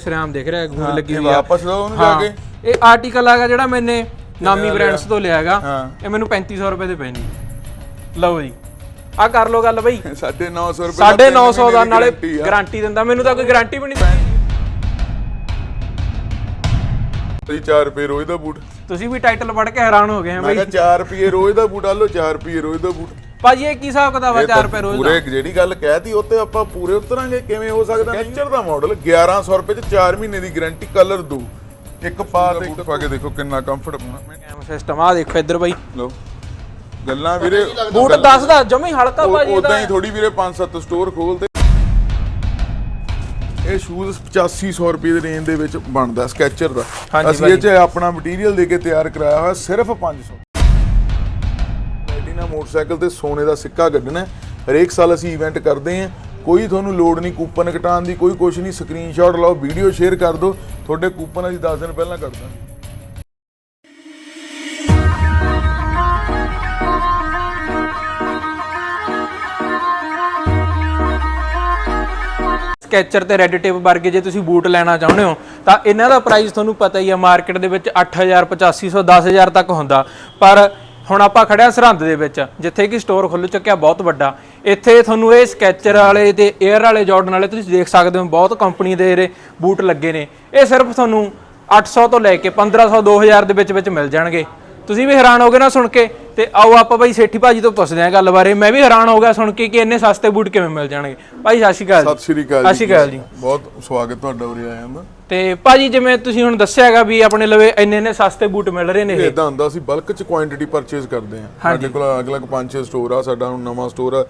ਸ਼ਰਾਮ ਦੇਖ ਰਿਹਾ ਗੂੰਦ ਲੱਗੀ ਹੋਈ ਆ। ਵਾਪਸ ਲਓ ਉਹਨੂੰ ਜਾ ਕੇ। ਇਹ ਆਰਟੀਕਲ ਹੈਗਾ ਜਿਹੜਾ ਮੈਨੇ ਨਾਮੀ? ਬ੍ਰਾਂਡਸ ਤੋਂ ਲਿਆ ਹੈਗਾ। ਇਹ ਮੈਨੂੰ 3500 ਰੁਪਏ ਦੇ ਪਏ ਨੇ। ਲਓ ਜੀ। ਆ ਕਰ ਲਓ ਗੱਲ ਬਈ। 950 ਰੁਪਏ 950 ਦਾ ਨਾਲੇ ਗਾਰੰਟੀ ਦਿੰਦਾ। ਮੈਨੂੰ ਤਾਂ ਕੋਈ ਗਾਰੰਟੀ ਵੀ ਨਹੀਂ ਜੀ 4 ਰੁਪਏ ਰੋਜ਼ ਦਾ ਬੂਟ। ਤੁਸੀਂ ਵੀ ਟਾਈਟਲ ਪੜ੍ਹ ਕੇ ਹੈਰਾਨ ਹੋ ਗਏ ਆ ਮੈਂ ਬਈ। ਕਿਹਾ 4 ਰੁਪਏ ਰੋਜ਼ ਦਾ ਬੂਟ ਆ ਲਓ 4 ਰੁਪਏ ਰੋਜ਼ ਦਾ ਬੂਟ। ਭਾਜੀ ਇਹ ਕੀ ਹਿਸਾਬ ਕਿਤਾਬ ਆ? ਇਹ 4 ਤਾਂ ਰੁਪਏ ਰੋਜ਼ ਦਾ। ਪੂਰੇ ਜਿਹੜੀ ਗੱਲ ਕਹਿਤੀ ਉੱਤੇ ਆਪਾਂ ਪੂਰੇ ਉਤਰਾਂਗੇ। ਕਿਵੇਂ ਹੋ ਸਕਦਾ? ਕੈਚਰ ਦਾ ਮਾਡਲ 1100 ਰੁਪਏ ਚ 4 ਮਹੀਨੇ ਦੀ ਗਾਰੰਟੀ ਕਲਰ ਦੋ ਇੱਕ ਪਾ ਤੇ ਇੱਕ ਪਾ ਕੇ ਦੇਖੋ ਕਿੰਨਾ ਕੰਫਰਟ ਕੈਮ ਸਿਸਟਮ ਆ ਦੇਖੋ ਇੱਧਰ ਬਈ। ਲਓ। ਗੱਲਾਂ ਵੀਰੇ ਬੂਟ ਦੱਸਦਾ ਜਮੀ ਹਲਕਾ ਭਾਜੀ ਉਦਾਂ ਹੀ ਥੋੜੀ ਵੀਰੇ 5-7 ਸਟੋਰ ਖੋਲਦੇ ਇਹ ਸ਼ੂਜ਼ 8500 ਰੁਪਏ ਦੇ ਰੇਂਜ ਦੇ ਵਿੱਚ ਬਣਦਾ ਸਕੈਚਰ ਦਾ। ਅਸੀਂ ਇਹ ਚ ਆਪਣਾ ਮਟੀਰੀਅਲ ਦੇ ਕੇ ਤਿਆਰ ਕਰਾਇਆ ਹੋਇਆ ਸਿਰਫ 500 ਪਲੈਟੀਨਾ ਮੋਟਰਸਾਈਕਲ ਤੇ ਸੋਨੇ ਦਾ ਸਿੱਕਾ ਕੱਢਣਾ ਹਰੇਕ ਸਾਲ ਅਸੀਂ ਇਵੈਂਟ ਕਰਦੇ ਹਾਂ। ਕੋਈ ਤੁਹਾਨੂੰ ਲੋੜ ਨਹੀਂ ਕੂਪਨ ਕਟਾਉਣ ਦੀ, ਕੋਈ ਕੁਛ ਨਹੀਂ। ਸਕਰੀਨਸ਼ਾਟ ਲਓ ਵੀਡੀਓ ਸ਼ੇਅਰ ਕਰ ਦਿਓ। ਤੁਹਾਡੇ ਕੂਪਨ ਅਸੀਂ 10 ਦਿਨ ਪਹਿਲਾਂ ਕੱਢ ਦਾਂਗੇ। ਸਕੈਚਰ ਤੇ ਰੈੱਡ ਟੇਪ ਵਰਗੇ ਜੇ ਤੁਸੀਂ ਬੂਟ ਲੈਣਾ ਚਾਹੁੰਦੇ ਹੋ, ਤਾਂ ਇਹਨਾਂ ਦਾ ਪ੍ਰਾਈਸ ਤੁਹਾਨੂੰ ਪਤਾ ਹੀ ਹੈ ਮਾਰਕੀਟ ਦੇ ਵਿੱਚ 8000 8500 10000 ਤੱਕ ਹੁੰਦਾ। ਪਰ ਹੁਣ ਆਪਾਂ ਖੜਿਆ ਸਰਹੰਦ ਦੇ ਵਿੱਚ, ਜਿੱਥੇ ਕਿ ਸਟੋਰ ਖੁੱਲ ਚੁੱਕਿਆ, ਬਹੁਤ ਵੱਡਾ। ਇੱਥੇ ਤੁਹਾਨੂੰ ਇਹ ਸਕੈਚਰ ਵਾਲੇ ਤੇ 에ਅਰ ਵਾਲੇ ਜਾਰਡਨ ਵਾਲੇ ਤੁਸੀਂ ਦੇਖ ਸਕਦੇ ਹੋ, ਬਹੁਤ ਕੰਪਨੀ ਦੇ ਇਹਦੇ ਬੂਟ ਲੱਗੇ ਨੇ। ਇਹ ਸਿਰਫ ਤੁਹਾਨੂੰ 800 ਤੋਂ ਲੈ ਕੇ 1500 2000 ਦੇ ਵਿੱਚ ਵਿੱਚ ਮਿਲ ਜਾਣਗੇ। ਤੁਸੀਂ ਵੀ ਹੈਰਾਨ ਹੋਗੇ ਨਾ ਸੁਣ ਕੇ ਤੇ ਆਓ ਆਪਾਂ ਬਾਈ ਸੇਠੀ ਭਾਜੀ ਤੋਂ ਪੁੱਛਦੇ ਆਂ ਗੱਲ ਬਾਰੇ। ਮੈਂ ਵੀ ਹੈਰਾਨ ਹੋ ਗਿਆ ਸੁਣ ਕੇ ਕਿ ਇੰਨੇ ਸਸਤੇ ਬੂਟ ਕਿਵੇਂ ਮਿਲ ਜਾਣਗੇ। ਭਾਈ ਸਤਿ ਸ਼੍ਰੀ ਅਕਾਲ ਜੀ। ਸਤਿ ਸ਼੍ਰੀ ਅਕਾਲ ਸਤਿ ਸ਼੍ਰੀ ਅਕਾਲ ਜੀ। ਬਹੁਤ ਸਵਾਗਤ ਤੁਹਾਡਾ ਉਰੇ ਆਇਆ ਦਾ ਤੇ ਭਾਜੀ ਜਿਵੇਂ ਤੁਸੀਂ ਹੁਣ ਦੱਸਿਆ ਹੈਗਾ ਵੀ ਆਪਣੇ ਲਵੇ ਇੰਨੇ ਇੰਨੇ ਸਸਤੇ ਬੂਟ ਮਿਲ ਰਹੇ ਨੇ ਇਹ। ਇਦਾਂ ਹੁੰਦਾ ਅਸੀਂ ਬਲਕ ਚ ਕੁਆਂਟੀਟੀ ਪਰਚੇਸ ਕਰਦੇ ਆ ਸਾਡੇ ਕੋਲ ਅਲੱਗ-ਅਲੱਗ 5-6 ਸਟੋਰ ਆ ਸਾਡਾ ਹੁਣ ਨਵਾਂ ਸਟੋਰ ਆ।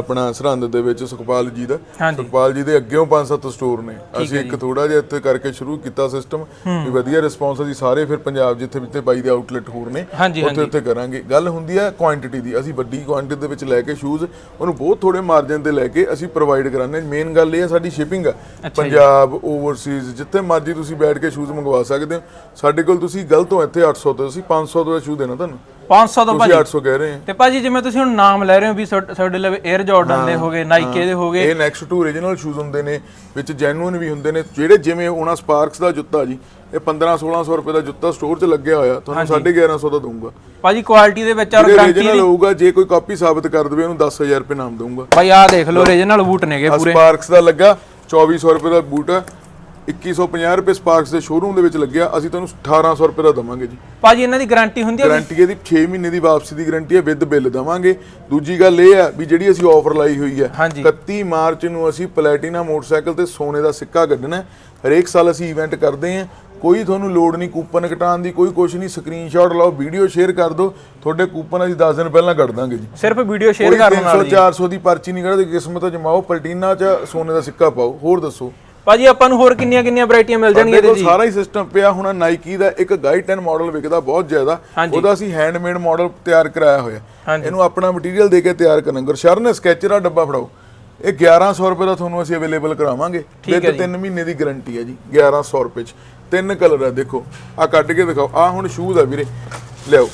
ਆਪਣਾ ਸਰਹੰਦ ਦੇ ਵਿੱਚ ਸੁਖਪਾਲ ਜੀ ਦਾ। ਸੁਖਪਾਲ ਜੀ ਦੇ ਅੱਗੇੋਂ 5-7 ਸਟੋਰ ਨੇ। ਅਸੀਂ ਇੱਕ ਥੋੜਾ ਜਿਹਾ ਇੱਥੇ ਕਰਕੇ ਸ਼ੁਰੂ ਕੀਤਾ ਸਿਸਟਮ ਵੀ ਵਧੀਆ ਰਿਸਪੌਂਸ ਅਸੀਂ ਸਾਰੇ ਫਿਰ ਪੰਜਾਬ ਜਿੱਥੇ ਜਿੱਥੇ ਬਾਈ ਦੇ ਆਊਟਲੈਟ ਹੋਰ ਨੇ ਉੱਥੇ ਉੱਥੇ ਕਰਾਂਗੇ। ਗੱਲ ਹੁੰਦੀ ਹੈ ਕੁਆਂਟੀਟੀ ਦੀ। ਅਸੀਂ ਵੱਡੀ ਕੁਆਂਟੀਟੀ ਦੇ ਵਿੱਚ ਲੈ ਕੇ ਸ਼ੂਜ਼ ਉਹਨੂੰ ਬਹੁਤ ਥੋੜੇ ਮਾਰਜਨ ਤੇ ਲੈ ਕੇ ਅਸੀਂ ਪ੍ਰੋਵਾਈਡ ਕਰਾਂਗੇ ਮੇਨ ਗੱਲ ਇਹ ਹੈ ਸਾਡੀ ਸ਼ਿਪਿੰਗ ਆ। ਪੰਜਾਬ ਓਵਰਸੀਜ਼ ਜਿੱਥੇ ਮਰਜ਼ੀ ਤੁਸੀਂ ਬੈਠ ਕੇ ਸ਼ੂਜ਼ ਮੰਗਵਾ ਸਕਦੇ ਹੋ। ਸਾਡੇ ਕੋਲ ਤੁਸੀਂ ਗਲਤ ਹੋ ਇੱਥੇ 800 ਤੋਂ। ਅਸੀਂ 500 ਦਾ ਸ਼ੂ ਦੇਣਾ ਤੁਹਾਨੂੰ। 500 ਤੋਂ ਤੁਸੀਂ ਭਾਜੀ। 800 ਕਹਿ ਰਹੇ ਹੋ ਤੇ ਭਾਜੀ ਜਿਵੇਂ ਤੁਸੀਂ ਹੁਣ ਨਾਮ ਲੈ ਰਹੇ ਹੋ ਵੀ ਤੁਹਾਡੇ ਲਵੇ 에ਅਰ ਜਾਰਡਨ ਦੇ ਹੋਗੇ ਨਾਈਕੇ ਦੇ ਹੋਗੇ ਇਹ ਨੈਕਸਟ ਟੂ origignal ਸ਼ੂਜ਼ ਹੁੰਦੇ ਨੇ ਵਿੱਚ ਜੈਨੂਇਨ ਵੀ ਹੁੰਦੇ ਨੇ। ਜਿਹੜੇ ਜਿਵੇਂ ਉਹਨਾਂ ਸਪਾਰਕਸ ਦਾ ਜੁੱਤਾ ਜੀ ਇਹ 15 1600 ਰੁਪਏ ਦਾ ਜੁੱਤਾ ਸਟੋਰ 'ਚ ਲੱਗਿਆ ਹੋਇਆ ਤੁਹਾਨੂੰ 1150 ਦਾ ਦਊਂਗਾ। ਭਾਜੀ ਕੁਆਲਿਟੀ ਦੇ ਵਿੱਚ ਔਰ ਗਾਰੰਟੀ origignal ਹੋਊਗਾ ਜੇ ਕੋਈ ਕਾਪੀ ਸਾਬਤ ਕਰ ਦੇਵੇ ਉਹਨੂੰ 10000 ਰੁਪਏ ਨਾਮ ਦਊਂਗਾ। ਭਾਈ ਆਹ ਦੇਖ ਲਓ ਓਰੀਜਨਲ ਬੂਟ ਨੇਗੇ ਪੂਰੇ। ਸਪਾਰਕਸ ਦਾ ਲੱਗਾ 2400 ਰੁਪਏ ਦਾ ਬੂਟ। 2150 ਰੁਪਏ ਸਪਾਰਕਸ ਦੇ ਸ਼ੋਰੂਮ ਦੇ ਵਿੱਚ ਲੱਗਿਆ। ਅਸੀਂ ਤੁਹਾਨੂੰ 1800 ਰੁਪਏ ਦਾ ਦਵਾਂਗੇ ਜੀ। ਭਾਜੀ ਇਹਨਾਂ ਦੀ ਗਾਰੰਟੀ ਹੁੰਦੀ ਹੈ ਗਾਰੰਟੀ ਇਹਦੀ 6 ਮਹੀਨੇ ਦੀ ਵਾਪਸੀ ਦੀ ਗਾਰੰਟੀ ਹੈ ਵਿਦ ਬਿੱਲ ਦਵਾਂਗੇ। ਦੂਜੀ ਗੱਲ ਇਹ ਹੈ ਵੀ ਜਿਹੜੀ ਅਸੀਂ ਆਫਰ ਲਾਈ ਹੋਈ ਹੈ ਹਾਂਜੀ। 31 ਮਾਰਚ ਨੂੰ ਅਸੀਂ ਪਲੈਟੀਨਾ ਮੋਟਰਸਾਈਕਲ ਤੇ ਸੋਨੇ ਦਾ ਸਿੱਕਾ ਕੱਢਣਾ। ਹਰੇਕ ਸਾਲ ਅਸੀਂ ਇਵੈਂਟ ਕਰਦੇ ਹਾਂ। ਕੋਈ ਤੁਹਾਨੂੰ ਲੋੜ ਨਹੀਂ ਕੂਪਨ ਕਟਾਉਣ ਦੀ ਕੋਈ ਕੁਛ ਨਹੀਂ। ਸਕਰੀਨਸ਼ਾਟ ਲਓ ਵੀਡੀਓ ਸ਼ੇਅਰ ਕਰ ਦਿਓ। ਤੁਹਾਡੇ ਕੂਪਨ ਅਸੀਂ 10 ਦਿਨ ਪਹਿਲਾਂ ਕੱਢ ਦਾਂਗੇ ਜੀ। ਸਿਰਫ ਵੀਡੀਓ ਸ਼ੇਅਰ ਕਰਨ ਨਾਲ 300 400 ਦੀ ਪਰਚੀ ਨਹੀਂ ਕੱਢਦੇ ਕਿਸਮਤ ਜਮਾਓ ਪਲਟੀਨਾ 'ਚ ਸੋਨੇ ਦਾ ਸਿੱਕਾ ਪਾਓ। ਹੋਰ ਦੱਸੋ। ਭਾਜੀ ਆਪਾਂ ਨੂੰ ਹੋਰ ਕਿੰਨੀਆਂ ਕਿੰਨੀਆਂ ਵੈਰਾਈਟੀਆਂ ਮਿਲ ਜਾਣਗੀਆਂ ਇਹਦੇ ਜੀ? ਸਾਰਾ ਹੀ ਸਿਸਟਮ ਪਿਆ ਹੁਣ। ਨਾਈਕੀ ਦਾ ਇੱਕ ਗਾਈਡ 10 ਮਾਡਲ ਵਿਕਦਾ ਬਹੁਤ ਜ਼ਿਆਦਾ। ਉਹਦਾ ਅਸੀਂ ਹੈਂਡਮੇਡ ਮਾਡਲ ਤਿਆਰ ਕਰਾਇਆ ਹੋਇਆ। ਇਹਨੂੰ ਆਪਣਾ ਮਟੀਰੀਅਲ ਦੇ ਕੇ ਤਿਆਰ ਕਰਨਾ। ਗੁਰਸ਼ਰਨ ਸਕੈਚਰ ਦਾ ਡੱਬਾ ਫੜਾਓ। ਇਹ 1100 ਰੁਪਏ ਦਾ ਤੁਹਾਨੂੰ ਅਸੀਂ ਅਵੇਲੇਬਲ ਕਰਾਵਾਂਗੇ। ਵਿਦ 3 ਮਹੀਨੇ ਦੀ ਗਾਰੰਟੀ ਹੈ ਜੀ। 1100 ਰੁਪਏ ਚ। ਤਿੰਨ ਕਲਰ ਹੈ ਦੇਖੋ। ਆ ਕੱਢ ਕੇ ਦਿਖਾਓ। ਆ ਹੁਣ ਸ਼ੂਜ਼ ਆ ਵੀਰੇ। ਲਿਆਓ।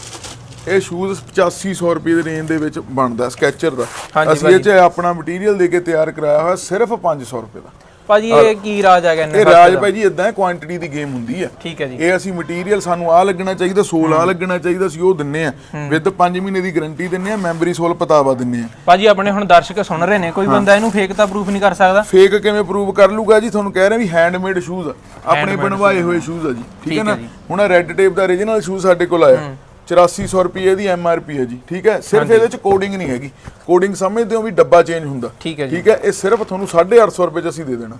ਇਹ ਸ਼ੂਜ਼ 8500 ਰੁਪਏ ਦੇ ਰੇਂਜ ਦੇ ਵਿੱਚ ਬਣਦਾ ਸਕੈਚਰ ਦਾ। ਅਸੀਂ ਇਹ ਚ ਆਪਣਾ ਮਟੀਰੀਅਲ ਦੇ ਕੇ ਤਿਆਰ ਕਰਾਇਆ ਹੋਇਆ ਸਿਰਫ 500 ਰੁਪਏ ਦਾ। ਭਾਜੀ ਇਹ ਕੀ ਰਾਜ ਹੈਗਾ ਇਹ ਇਹਨਾਂ ਰਾਜ ਭਾਈ ਜੀ ਇਦਾਂ ਹੈ ਕੁਆਂਟੀਟੀ ਦੀ ਗੇਮ ਹੁੰਦੀ ਹੈ। ਠੀਕ ਹੈ ਜੀ। ਇਹ ਅਸੀਂ ਮਟੀਰੀਅਲ ਸਾਨੂੰ ਆ ਲੱਗਣਾ ਚਾਹੀਦਾ ਸੋਲ ਆ ਲੱਗਣਾ ਚਾਹੀਦਾ ਸੀ ਉਹ ਦਿੰਨੇ ਆ। ਵਿਦ 5 ਮਹੀਨੇ ਦੀ ਗਾਰੰਟੀ ਦਿੰਨੇ ਆ ਮੈਮਰੀ ਸੋਲ ਪਤਾਵਾ ਦਿੰਨੇ ਆ। ਭਾਜੀ ਆਪਣੇ ਹੁਣ ਦਰਸ਼ਕ ਸੁਣ ਰਹੇ ਨੇ ਕੋਈ ਬੰਦਾ ਇਹਨੂੰ ਫੇਕ ਤਾਂ ਪ੍ਰੂਫ ਨਹੀਂ ਕਰ ਸਕਦਾ। ਫੇਕ ਕਿਵੇਂ ਪ੍ਰੂਵ ਕਰ ਲੂਗਾ ਜੀ? ਤੁਹਾਨੂੰ ਕਹਿ ਰਹੇ ਵੀ ਹੈਂਡਮੇਡ ਸ਼ੂਜ਼ ਆਪਣੇ ਬਣਵਾਏ ਹੋਏ ਸ਼ੂਜ਼ ਆ ਜੀ। ਠੀਕ ਹੈ ਨਾ? ਹੁਣ ਰੈੱਡ ਟੇਪ ਦਾ origignal ਸ਼ੂਜ਼ ਸਾਡੇ ਕੋਲ ਆਇਆ। 8400 ਰੁਪਏ ਦੀ ਐਮ ਆਰ ਪੀ ਹੈ ਜੀ ਠੀਕ ਹੈ? ਸਿਰਫ ਇਹਦੇ ਚ ਕੋਡਿੰਗ ਨਹੀਂ ਹੈਗੀ। ਕੋਡਿੰਗ ਸਮਝਦੇ ਹੋ ਵੀ ਡੱਬਾ ਚੇਂਜ ਹੁੰਦਾ। ਠੀਕ ਹੈ ਜੀ। ਠੀਕ ਹੈ? ਇਹ ਸਿਰਫ ਤੁਹਾਨੂੰ 850 ਰੁਪਏ ਚ ਅਸੀਂ ਦੇ ਦੇਣਾ।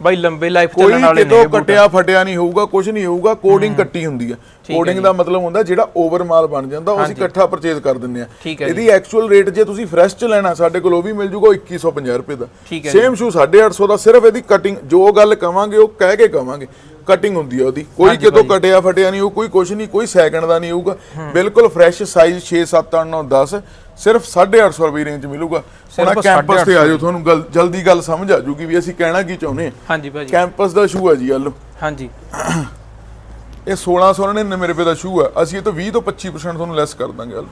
ਬਾਈ ਲੰਬੇ ਲਾਈਫ ਕੋਈ ਚੱਲਣ ਵਾਲੇ ਕਿਤੋਂ ਨੇ ਕਟਿਆ ਫਟਿਆ ਨਹੀਂ ਹੋਊਗਾ ਕੁਝ ਨਹੀਂ ਹੋਊਗਾ ਕੋਡਿੰਗ ਕੱਟੀ ਹੁੰਦੀ ਹੈ। ਕੋਡਿੰਗ ਦਾ ਮਤਲਬ ਹੁੰਦਾ ਜਿਹੜਾ ਓਵਰ ਮਾਲ ਬਣ ਜਾਂਦਾ ਉਹ ਅਸੀਂ ਇਕੱਠਾ ਪਰਚੇਜ਼ ਕਰ ਦਿੰਦੇ ਆ ਇਹਦੀ ਐਕਚੁਅਲ ਰੇਟ ਜੇ ਤੁਸੀਂ ਫਰੈਸ਼ ਚ ਲੈਣਾ ਸਾਡੇ ਕੋਲ ਉਹ ਵੀ ਮਿਲ ਜੂਗਾ ਉਹ 2150 ਰੁਪਏ ਦਾ। ਸੇਮ ਸ਼ੂ 850 ਦਾ ਸਿਰਫ ਇਹਦੀ ਕਟਿੰਗ ਜੋ ਗੱਲ ਕਵਾਂਗੇ ਉਹ ਕਹਿ ਕੇ ਕਵਾਂਗੇ। ਕਟਿੰਗ ਹੁੰਦੀ ਹੈ ਉਹਦੀ। ਕੋਈ ਕਿਤੋਂ ਕਟਿਆ ਫਟਿਆ ਨਹੀਂ ਉਹ ਕੋਈ ਕੁਝ ਨਹੀਂ ਕੋਈ ਸੈਕਿੰਡ ਦਾ ਨਹੀਂ ਹੋਊਗਾ। ਬਿਲਕੁਲ ਫਰੈਸ਼ ਸਾਈਜ਼ 6 7 8 9 10 ਸਿਰਫ 850 ਰੁਪਏ ਰੇਂਜ ਮਿਲੂਗਾ। ਹੁਣ ਕੈਂਪਸ ਤੇ ਆ ਜਾਓ ਤੁਹਾਨੂੰ ਗੱਲ ਜਲਦੀ ਗੱਲ ਸਮਝ ਆ ਜੂਗੀ ਵੀ ਅਸੀਂ ਕਹਿਣਾ ਕੀ ਚਾਹੁੰਦੇ ਹਾਂ ਹਾਂਜੀ ਭਾਜੀ। ਕੈਂਪਸ ਦਾ ਸ਼ੂ ਹੈ ਜੀ ਲਓ। ਹਾਂਜੀ। ਇਹ 1699 ਰੁਪਏ ਦਾ ਸ਼ੂ ਹੈ ਅਸੀਂ ਇਹ ਤੋਂ 20 ਤੋਂ 25% ਤੁਹਾਨੂੰ ਲੈਸ ਕਰ ਦਾਂਗੇ ਹਲ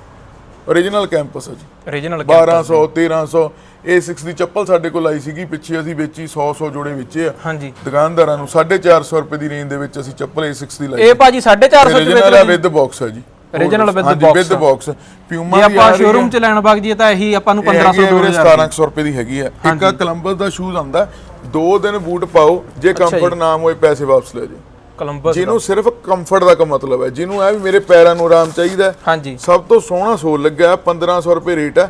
origignal ਕੈਂਪਸ ਆ ਜੀ। Origignal 1200 1300 A6 ਦੀ ਚੱਪਲ ਸਾਡੇ ਕੋਲ ਆਈ ਸੀਗੀ ਪਿੱਛੇ ਅਸੀਂ ਵੇਚੀ 100 100 ਜੋੜੇ ਵੇਚੇ ਆ। ਹਾਂਜੀ। ਦੁਕਾਨਦਾਰਾਂ ਨੂੰ 450 ਰੁਪਏ ਦੀ ਰੇਂਜ ਦੇ ਵਿੱਚ ਅਸੀਂ ਚੱਪਲ A6 ਦੀ ਲਾਈ ਇਹ ਭਾਜੀ 450 ਚ origignal ਆ ਵਿਦ ਬਾਕਸ ਹੈ ਜੀ। Original with ਹਾਂਜੀ box ਵਿਦ। ਬਾਕਸ ਪਿਊਮਾ ਜੇ ਦੀ ਆਪਾਂ ਆ ਰਹੀ ਸ਼ੋਰੂਮ ਹੈ। ਚ ਲੈਣ ਵਗ ਜੀਏ ਤਾਂ ਇਹੀ ਆਪਾਂ ਨੂੰ ਇਹ 1500 ਹੈਗੀ ਆ ਵੀਰੇ 2000 1700 ਰੁਪਏ ਦੀ ਹੈਗੀ ਆ। ਇੱਕ ਆ ਕਲੰਬਸ ਦਾ ਸ਼ੂਜ਼ ਆਂਦਾ ਦੋ ਦਿਨ ਬੂਟ ਪਾਓ ਜੇ ਕੰਫਰਟ ਨਾ ਹੋਏ ਪੈਸੇ ਵਾਪਸ ਲੈ ਜਾਓ। ਕੋਲੰਬਸ ਜਿਹਨੂੰ ਸਿਰਫ ਕੰਫਰਟ ਦਾ ਕ ਮਤਲਬ ਹੈ ਜਿਹਨੂੰ ਇਹ ਵੀ ਮੇਰੇ ਪੈਰਾਂ ਨੂੰ ਆਰਾਮ ਚਾਹੀਦਾ ਹਾਂਜੀ। ਸਭ ਤੋਂ ਸੋਹਣਾ ਸੋਲ ਲੱਗਿਆ 1500 ਰੁਪਏ ਰੇਟ ਹੈ।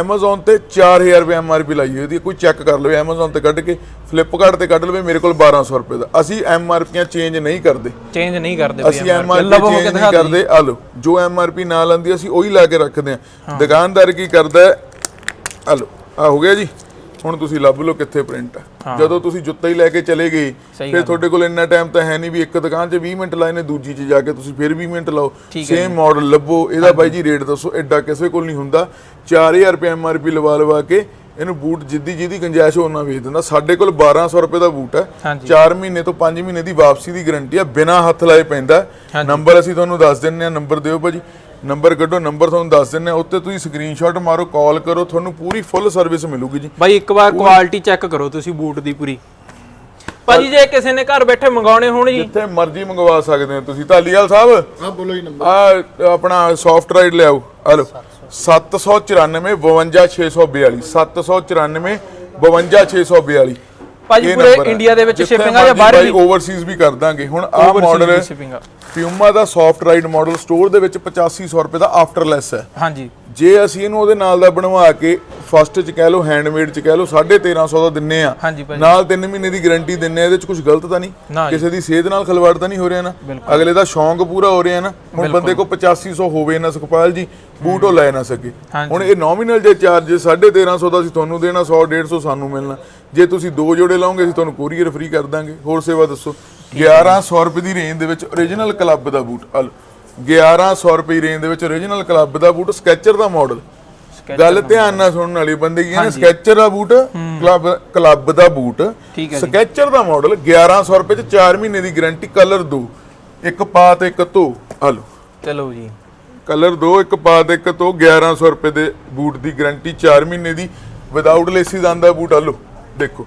Amazon ਤੇ 4000 ਰੁਪਏ MRP ਲਾਈ ਹੋਈ ਹੈ। ਕੋਈ ਚੈੱਕ ਕਰ ਲਵੇ Amazon ਤੇ ਕੱਢ ਕੇ Flipkart ਤੇ ਕੱਢ ਲਵੇ ਮੇਰੇ ਕੋਲ 1200 ਰੁਪਏ ਦਾ। ਅਸੀਂ MRPਆਂ ਚੇਂਜ ਨਹੀਂ ਕਰਦੇ। ਚੇਂਜ ਨਹੀਂ ਕਰਦੇ ਅਸੀਂ MRP ਚੇਂਜ ਨਹੀਂ। ਕਰਦੇ। ਆ ਲਓ ਜੋ MRP ਨਾਲ ਆਂਦੀ ਅਸੀਂ ਉਹੀ ਲਾ ਕੇ ਰੱਖਦੇ ਆ ਦੁਕਾਨਦਾਰ ਕੀ ਕਰਦਾ ਹੈ? ਆ ਲਓ ਆ ਹੋ ਗਿਆ ਜੀ। ਹੁਣ ਤੁਸੀਂ ਲੱਭ ਲਓ ਕਿੱਥੇ ਪ੍ਰਿੰਟ ਹੈ। ਜਦੋਂ ਤੁਸੀਂ ਜੁੱਤਾ ਹੀ ਲੈ ਕੇ ਚਲੇ ਗਏ ਫਿਰ ਤੁਹਾਡੇ ਕੋਲ ਇੰਨਾ ਟਾਈਮ ਤਾਂ ਹੈ ਨਹੀਂ ਵੀ ਇੱਕ ਦੁਕਾਨ 'ਚ 20 ਮਿੰਟ ਲਾਏ ਨੇ ਦੂਜੀ 'ਚ ਜਾ ਕੇ ਤੁਸੀਂ ਫਿਰ 20 ਮਿੰਟ ਲਾਓ। ਸੇਮ ਮਾਡਲ ਲੱਭੋ। ਇਹਦਾ ਬਾਈ ਜੀ ਰੇਟ ਦੱਸੋ ਐਡਾ ਕਿਸੇ ਕੋਲ ਨਹੀਂ ਹੁੰਦਾ। 4000 ਰੁਪਏ MRP ਲਵਾ ਲਵਾ ਕੇ ਇਹਨੂੰ ਬੂਟ ਜਿੱਦੀ ਜਿਹਦੀ ਗੁੰਜਾਇਸ਼ ਉਹਨਾਂ ਵੇਚ ਦਿੰਦਾ। ਸਾਡੇ ਕੋਲ 1200 ਰੁਪਏ ਦਾ ਬੂਟ ਹੈ ਹਾਂਜੀ। 4 ਮਹੀਨੇ ਤੋਂ 5 ਮਹੀਨੇ ਦੀ ਵਾਪਸੀ ਦੀ ਗਾਰੰਟੀ ਹੈ ਬਿਨਾ ਹੱਥ ਲਾਏ ਪੈਂਦਾ। ਨੰਬਰ ਅਸੀਂ ਤੁਹਾਨੂੰ ਦੱਸ ਦਿੰਨੇ ਆ ਨੰਬਰ ਦਿਓ ਭਾਜੀ। ਨੰਬਰ ਕੱਢੋ ਨੰਬਰ ਤੁਹਾਨੂੰ ਦੱਸ ਦਿੰਨੇ ਆ ਉੱਤੇ ਤੁਸੀਂ ਸਕਰੀਨਸ਼ਾਟ ਮਾਰੋ ਕਾਲ ਕਰੋ ਤੁਹਾਨੂੰ ਪੂਰੀ ਫੁੱਲ ਸਰਵਿਸ ਮਿਲੂਗੀ ਜੀ। ਬਾਈ ਇੱਕ ਵਾਰ ਕੁਆਲਿਟੀ ਚੈੱਕ ਕਰੋ ਤੁਸੀਂ ਬੂਟ ਦੀ ਪੂਰੀ। ਭਾਜੀ ਜੇ ਕਿਸੇ ਨੇ ਘਰ ਬੈਠੇ ਮੰਗਾਉਣੇ ਹੋਣ ਜੀ। ਜਿੱਥੇ ਮਰਜ਼ੀ ਮੰਗਵਾ ਸਕਦੇ ਹੋ ਤੁਸੀਂ। ਧਾਲੀਵਾਲ ਸਾਹਿਬ? ਹਾਂ ਬੋਲੋ ਜੀ ਨੰਬਰ। ਆ ਆਪਣਾ ਸੌਫਟ ਰਾਈਡ ਲਿਆਓ। ਆ ਲਓ 794 52642 794 52642 ਭਾਜੀ ਪੂਰੇ। ਇੰਡੀਆ ਦੇ ਵਿੱਚ ਸ਼ਿਪਿੰਗ ਆ ਜਾਂ ਬਾਹਰ ਵੀ ਓਵਰਸੀਜ਼ ਵੀ ਕਰ ਦਾਂਗੇ ਹੁਣ ਆ ਮਾਡਲ। ਪਿਊਮਾ ਦਾ ਸੌਫਟ ਰਾਈਡ ਮਾਡਲ ਸਟੋਰ ਦੇ ਵਿੱਚ 8500 ਰੁਪਏ ਦਾ ਆਫਟਰਲੈਸ ਹੈ ਹਾਂਜੀ ਜੇ ਅਸੀਂ ਇਹਨੂੰ ਉਹਦੇ ਨਾਲ ਦਾ ਬਣਵਾ ਕੇ ਫਸਟ ਚ ਕਹਿ ਲਓ ਹੈਂਡਮੇਡ ਚ ਕਹਿ ਲਓ 1350 ਦਾ ਦਿੰਨੇ ਆ। ਹਾਂਜੀ ਨਾਲ 3 ਮਹੀਨੇ ਦੀ ਗਾਰੰਟੀ ਦਿੰਨੇ ਆ ਇਹਦੇ ਚ ਕੁਝ ਗਲਤ ਤਾਂ ਨਹੀਂ। ਕਿਸੇ ਦੀ ਸਿਹਤ ਨਾਲ ਖਿਲਵਾੜ ਤਾਂ ਨਹੀਂ ਹੋ ਰਿਹਾ ਨਾ। ਅਗਲੇ ਦਾ ਸ਼ੌਂਕ ਪੂਰਾ ਹੋ ਰਿਹਾ ਨਾ। ਹੁਣ ਬੰਦੇ ਕੋ 8500 ਹੋਵੇ ਨਾ ਸੁਖਪਾਲ ਜੀ ਬੂਟ ਉਹ ਲੈ ਨਾ ਸਕੇ। ਹੁਣ ਇਹ ਨੋਮੀਨਲ ਜੇ ਚਾਰਜ 1350 ਦਾ ਅਸੀਂ ਤੁਹਾਨੂੰ ਦੇਣਾ 100 150 ਸਾਨੂੰ ਮਿਲਣਾ। ਜੇ ਤੁਸੀਂ ਦੋ ਜੋੜੇ ਲਾਓਗੇ ਅਸੀਂ ਤੁਹਾਨੂੰ ਕੋਰੀਅਰ ਫ੍ਰੀ ਕਰ ਦਾਂਗੇ। ਹੋਰ ਸੇਵਾ ਦੱਸੋ। 1100 ਰੁਪਏ ਦੀ ਰੇਂਜ ਦੇ ਵਿੱਚ origignal ਕਲੱਬ ਦਾ ਬੂਟ। ਆ ਲਓ। 1100 ਰੁਪਏ ਰੇਂਜ ਦੇ ਵਿੱਚ origignal ਕਲੱਬ ਦਾ ਬੂਟ ਸਕੈਚਰ ਦਾ ਮਾਡਲ ਗੱਲ ਧਿਆਨ ਨਾਲ ਸੁਣਨ ਵਾਲੀ ਬੰਦੇ ਕੀ ਹੈ ਨਾ ਸਕੈਚਰ ਦਾ ਬੂਟ ਕਲੱਬ ਕਲੱਬ ਦਾ ਬੂਟ। ਸਕੈਚਰ ਦਾ ਮਾਡਲ 1100 ਰੁਪਏ ਚ 4 ਮਹੀਨੇ ਦੀ ਗਾਰੰਟੀ ਕਲਰ ਦੋ। ਇੱਕ ਪਾ ਤੇ ਇੱਕ ਧੋ। ਆ ਚਲੋ ਜੀ। ਕਲਰ ਦੋ ਇੱਕ ਪਾ ਤੇ ਇੱਕ ਧੋ 1100 ਰੁਪਏ ਦੇ ਬੂਟ ਦੀ ਗਾਰੰਟੀ 4 ਮਹੀਨੇ ਦੀ। ਵਿਦਆਊਟ ਲੇਸਿਸ ਆਂਦਾ ਬੂਟ ਆ ਦੇਖੋ।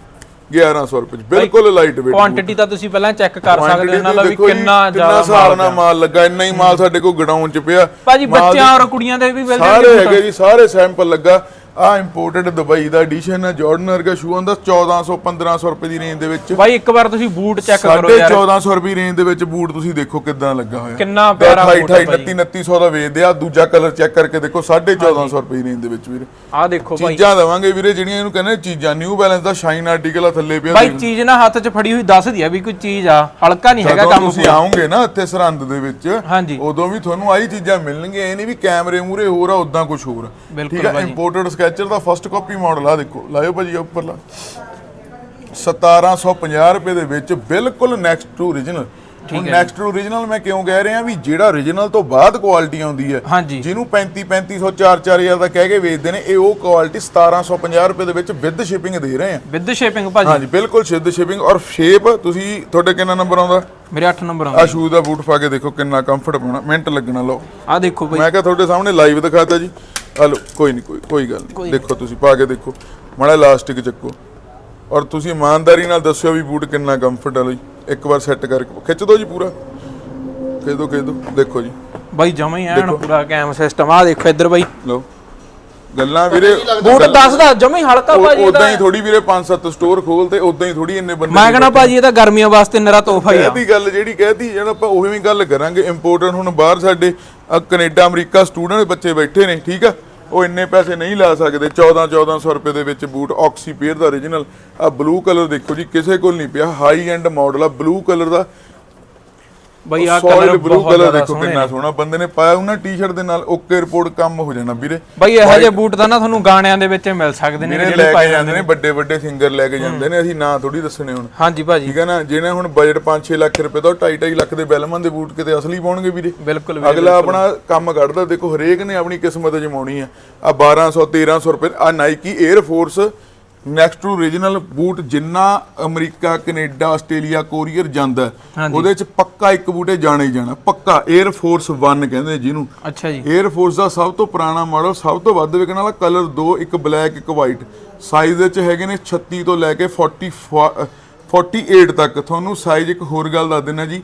1100 ਰੁਪਏ ਚ ਬਿਲਕੁਲ ਲਾਈਟ ਵੇਟ ਕੁਆਂਟੀਟੀ ਤਾਂ ਤੁਸੀਂ ਪਹਿਲਾਂ ਚੈੱਕ ਕਰ ਸਕਦੇ ਹੋ ਇਹਨਾਂ ਦਾ ਵੀ ਕਿੰਨਾ ਜ਼ਿਆਦਾ ਹਿਸਾਬ ਨਾਲ ਮਾਲ ਲੱਗਾ ਇੰਨਾ ਹੀ ਮਾਲ ਸਾਡੇ ਕੋਲ ਗਡਾਊਨ ਚ ਪਿਆ। ਭਾਜੀ ਬੱਚਿਆਂ ਔਰ ਕੁੜੀਆਂ ਦੇ ਵੀ ਮਿਲ ਸਾਰੇ ਹੈਗੇ ਜੀ ਸਾਰੇ ਸੈਂਪਲ ਲੱਗਾ। ਆ ਇੰਪੋਰਟਡ ਦੁਬਈ ਦਾ ਐਡੀਸ਼ਨ ਹੈ ਜਾਰਡਨ ਵਰਗਾ ਸ਼ੂ ਆਂਦਾ 1400 1500 ਰੁਪਏ ਦੀ ਰੇਂਜ ਦੇ ਵਿੱਚ। ਬਾਈ ਇੱਕ ਵਾਰ ਤੁਸੀਂ ਬੂਟ ਚੈੱਕ ਕਰੋ ਯਾਰ। 1400 ਰੁਪਏ ਰੇਂਜ ਦੇ ਵਿੱਚ ਬੂਟ ਤੁਸੀਂ ਦੇਖੋ ਕਿੱਦਾਂ ਲੱਗਾ ਹੋਇਆ। ਕਿੰਨਾ ਪਿਆਰਾ ਬੂਟ ਹੈ ਅਠਾਈ, 29 2900 ਦਾ ਵੇਚਦੇ ਆ ਦੂਜਾ ਕਲਰ ਚੈੱਕ ਕਰਕੇ ਦੇਖੋ 1450 ਰੁਪਏ ਰੇਂਜ ਦੇ ਵਿੱਚ ਵੀਰੇ। ਆਹ ਦੇਖੋ ਭਾਈ ਚੀਜ਼ਾਂ ਦਵਾਂਗੇ ਵੀਰੇ ਜਿਹੜੀਆਂ ਇਹਨੂੰ ਕਹਿੰਦੇ ਚੀਜ਼ਾਂ ਨਿਊ ਬੈਲੈਂਸ ਦਾ ਸ਼ਾਈਨ ਆਰਟੀਕਲ ਆ ਥੱਲੇ ਪਿਆ ਬਾਈ ਚੀਜ਼ ਨਾ ਹੱਥ 'ਚ ਫੜੀ ਹੋਈ ਦੱਸਦੀ ਆ ਵੀ ਕੋਈ ਚੀਜ਼ ਆ। ਹਲਕਾ ਨਹੀਂ ਹੈਗਾ ਕੰਮ ਤੁਸੀਂ ਆਓਗੇ ਨਾ ਇੱਥੇ ਸਰਹੰਦ ਦੇ ਵਿੱਚ ਹਾਂਜੀ। ਉਦੋਂ ਵੀ ਤੁਹਾਨੂੰ ਆਹੀ ਚੀਜ਼ਾਂ ਮਿਲਣਗੀਆਂ। ਇਹ ਨਹੀਂ ਵੀ ਕੈਮਰੇ ਮੂਰੇ ਹੋਰ ਆ ਉਦਾਂ ਕੁਝ ਹੋਰ ਆ। ਠੀਕ ਹੈ। ਇੰਪੋਰਟਡ ਸਕੈਚਰ ਦਾ ਫਸਟ ਕਾਪੀ ਮਾਡਲ ਆ ਦੇਖੋ ਲਾਇਓ ਭਾਜੀ ਉੱਪਰਲਾ। 1750 ਰੁਪਏ ਦੇ ਵਿੱਚ ਬਿਲਕੁਲ ਨੈਕਸਟ ਟੂ origignal ਹੁਣ ਨੈਕਸਟ ਟੂ origignal ਮੈਂ ਕਿਉਂ ਕਹਿ ਰਿਹਾ ਵੀ ਜਿਹੜਾ origignal ਤੋਂ ਬਾਅਦ ਕੁਆਲਿਟੀ ਆਉਂਦੀ ਹੈ ਜਿਹਨੂੰ 35 3500 4 4000 ਦਾ ਕਹਿ ਕੇ ਵੇਚਦੇ ਨੇ ਇਹ ਉਹ ਕੁਆਲਿਟੀ 1750 ਰੁਪਏ ਦੇ ਵਿੱਚ ਵਿਦ ਸ਼ਿਪਿੰਗ ਦੇ ਰਹੇ ਆ। ਵਿਦ ਸ਼ੇਪਿੰਗ ਭਾਜੀ। ਹਾਂਜੀ ਬਿਲਕੁਲ ਸਿੱਧ ਸ਼ਿਪਿੰਗ ਔਰ ਸ਼ੇਪ ਤੁਸੀਂ ਤੁਹਾਡੇ ਕਿੰਨਾ ਨੰਬਰ ਆਉਂਦਾ? ਮੇਰੇ 8 ਨੰਬਰ ਆ ਆਉਂਦਾ ਸ਼ੂਜ਼ ਦਾ ਬੂਟ ਪਾ ਕੇ ਦੇਖੋ ਕਿੰਨਾ ਕੰਫਰਟ ਪਾਉਣਾ ਮਿੰਟ ਲੱਗਣਾ ਲਓ। ਆ ਦੇਖੋ ਭਾਈ ਮੈਂ ਕਿਹਾ ਤੁਹਾਡੇ ਸਾਹਮਣੇ ਲਾਈਵ ਦਿਖਾਤਾ ਜੀ। ਲਓ ਕੋਈ ਨਹੀਂ ਕੋਈ ਕੋਈ ਗੱਲ ਨਹੀਂ। ਦੇਖੋ ਤੁਸੀਂ ਪਾ ਕੇ ਦੇਖੋ। ਮਾੜਾ ਇਲਾਸਟਿਕ ਚੱਕੋ। ਔਰ ਤੁਸੀਂ ਇਮਾਨਦਾਰੀ ਨਾਲ ਦੱਸਿਓ ਵੀ ਬੂਟ ਕਿੰਨਾ ਕੰਫਰਟ ਹੈ ਇੱਕ ਵਾਰ ਸੈੱਟ ਕਰਕੇ ਖਿੱਚ ਦਿਓ ਜੀ ਪੂਰਾ। ਖਿੱਚ ਦਿਓ ਖਿੱਚ ਦਿਓ ਦੇਖੋ ਜੀ। ਬਾਈ ਜਮਾ ਹੀ ਐਨ ਪੂਰਾ ਕੈਮ ਸਿਸਟਮ ਆ ਦੇਖੋ ਇੱਧਰ ਬਾਈ। ਲਓ। ਗੱਲਾਂ ਵੀਰੇ ਬੂਟ ਦੱਸਦਾ ਜਮਾ ਹੀ ਹਲਕਾ ਭਾਜੀ ਉਦਾਂ ਹੀ ਇਹਦਾ ਥੋੜੀ ਵੀਰੇ 5-7 ਸਟੋਰ ਖੋਲਤੇ ਉਦਾਂ ਹੀ ਥੋੜੀ ਇੰਨੇ ਬੰਦੇ ਮੈਂ ਕਹਣਾ ਭਾਜੀ ਇਹ ਤਾਂ ਗਰਮੀਆਂ ਵਾਸਤੇ ਨਰਾ ਤੋਹਫਾ ਹੀ ਆ। ਕਹਿਤੀ ਗੱਲ ਜਿਹੜੀ ਕਹਿਤੀ ਜਿਹੜਾ ਆਪਾਂ ਉਹੀ ਵੀ ਗੱਲ ਕਰਾਂਗੇ। ਇੰਪੋਰਟੈਂਟ ਹੁਣ ਬਾਹਰ ਸਾਡੇ ਕੈਨੇਡਾ, ਅਮਰੀਕਾ ਸਟੂਡੈਂਟ ਬੱਚੇ ਬੈਠੇ ਨੇ, ਠੀਕ ਆ? ਉਹ ਇੰਨੇ ਪੈਸੇ ਨਹੀਂ ਲਾ ਸਕਦੇ। 14 1400 ਰੁਪਏ ਦੇ ਵਿੱਚ ਬੂਟ ਆਕਸੀ ਪੇਅਰ ਦਾ origignal ਆ ਬਲੂ ਕਲਰ ਦੇਖੋ ਜੀ, ਕਿਸੇ ਕੋਲ ਨਹੀਂ ਪਿਆ। ਹਾਈ ਐਂਡ ਮਾਡਲ ਆ ਬਲੂ ਕਲਰ ਦਾ। ਬਾਈ ਆ ਕਲਰ ਬਲੂ ਬਹੁਤ ਕਲਰ ਦੇਖੋ ਕਿੰਨਾ ਸੋਹਣਾ ਬੰਦੇ ਨੇ ਪਾਇਆ ਉਹਨਾਂ ਟੀ-ਸ਼ਰਟ ਦੇ ਨਾਲ ਓਕੇ ਰਿਪੋਰਟ ਕੰਮ ਹੋ ਜਾਣਾ ਵੀਰੇ। ਬਾਈ ਇਹੋ ਜਿਹੇ ਬੂਟ ਤਾਂ ਨਾ ਤੁਹਾਨੂੰ ਗਾਣਿਆਂ ਦੇ ਵਿੱਚ ਮਿਲ ਸਕਦੇ ਨੇ ਜਿਹੜੇ ਪਾਏ ਜਾਂਦੇ ਨੇ ਵੱਡੇ ਵੱਡੇ ਸਿੰਗਰ ਲੈ ਕੇ ਜਾਂਦੇ ਨੇ ਅਸੀਂ ਨਾਂ ਥੋੜੀ ਦੱਸਣੇ ਹੁਣ। ਹਾਂਜੀ ਭਾਜੀ। ਠੀਕ ਹੈ ਨਾ? ਜਿਹਨੇ ਹੁਣ ਬਜਟ 5-6 ਲੱਖ ਰੁਪਏ ਦਾ 2.5 ਲੱਖ ਦੇ ਬੈਲਮਨ ਦੇ ਬੂਟ ਕਿਤੇ ਅਸਲੀ ਪਾਉਣਗੇ ਵੀਰੇ। ਬਿਲਕੁਲ ਵੀਰੇ, ਅਗਲਾ ਆਪਣਾ ਕੰਮ ਕੱਢਦਾ ਦੇਖੋ ਹਰੇਕ ਨੇ ਆਪਣੀ ਕਿਸਮਤ ਅਜਮਾਉਣੀ ਆ। ਆ 1200 1300 ਰੁਪਏ ਆ Nike air force next to original boot ਜਿੰਨਾ ਅਮਰੀਕਾ ਕੈਨੇਡਾ ਆਸਟ੍ਰੇਲੀਆ ਕੋਰੀਅਰ ਜਾਂਦਾ। ਉਹਦੇ ਚ ਪੱਕਾ ਇੱਕ ਬੂਟੇ ਜਾਣਾ ਜਾਣਾ। ਪੱਕਾ 에ਅਰ ਫੋਰਸ 1 ਕਹਿੰਦੇ ਜਿਹਨੂੰ। ਅੱਛਾ ਜੀ। 에ਅਰ ਫੋਰਸ ਦਾ ਸਭ ਤੋਂ ਪੁਰਾਣਾ ਮਾਡਲ ਸਭ ਤੋਂ ਵੱਧ ਵਿਕਣ ਵਾਲਾ ਕਲਰ ਦੋ ਇੱਕ ਬਲੈਕ ਇੱਕ ਵਾਈਟ ਸਾਈਜ਼ ਵਿੱਚ ਹੈਗੇ ਨੇ 36 ਤੋਂ ਲੈ ਕੇ 40 ਫ- 48 ਤੱਕ। ਤੁਹਾਨੂੰ ਸਾਈਜ਼ ਇੱਕ ਹੋਰ ਗੱਲ ਦੱਸ ਦਿੰਦਾ ਜੀ।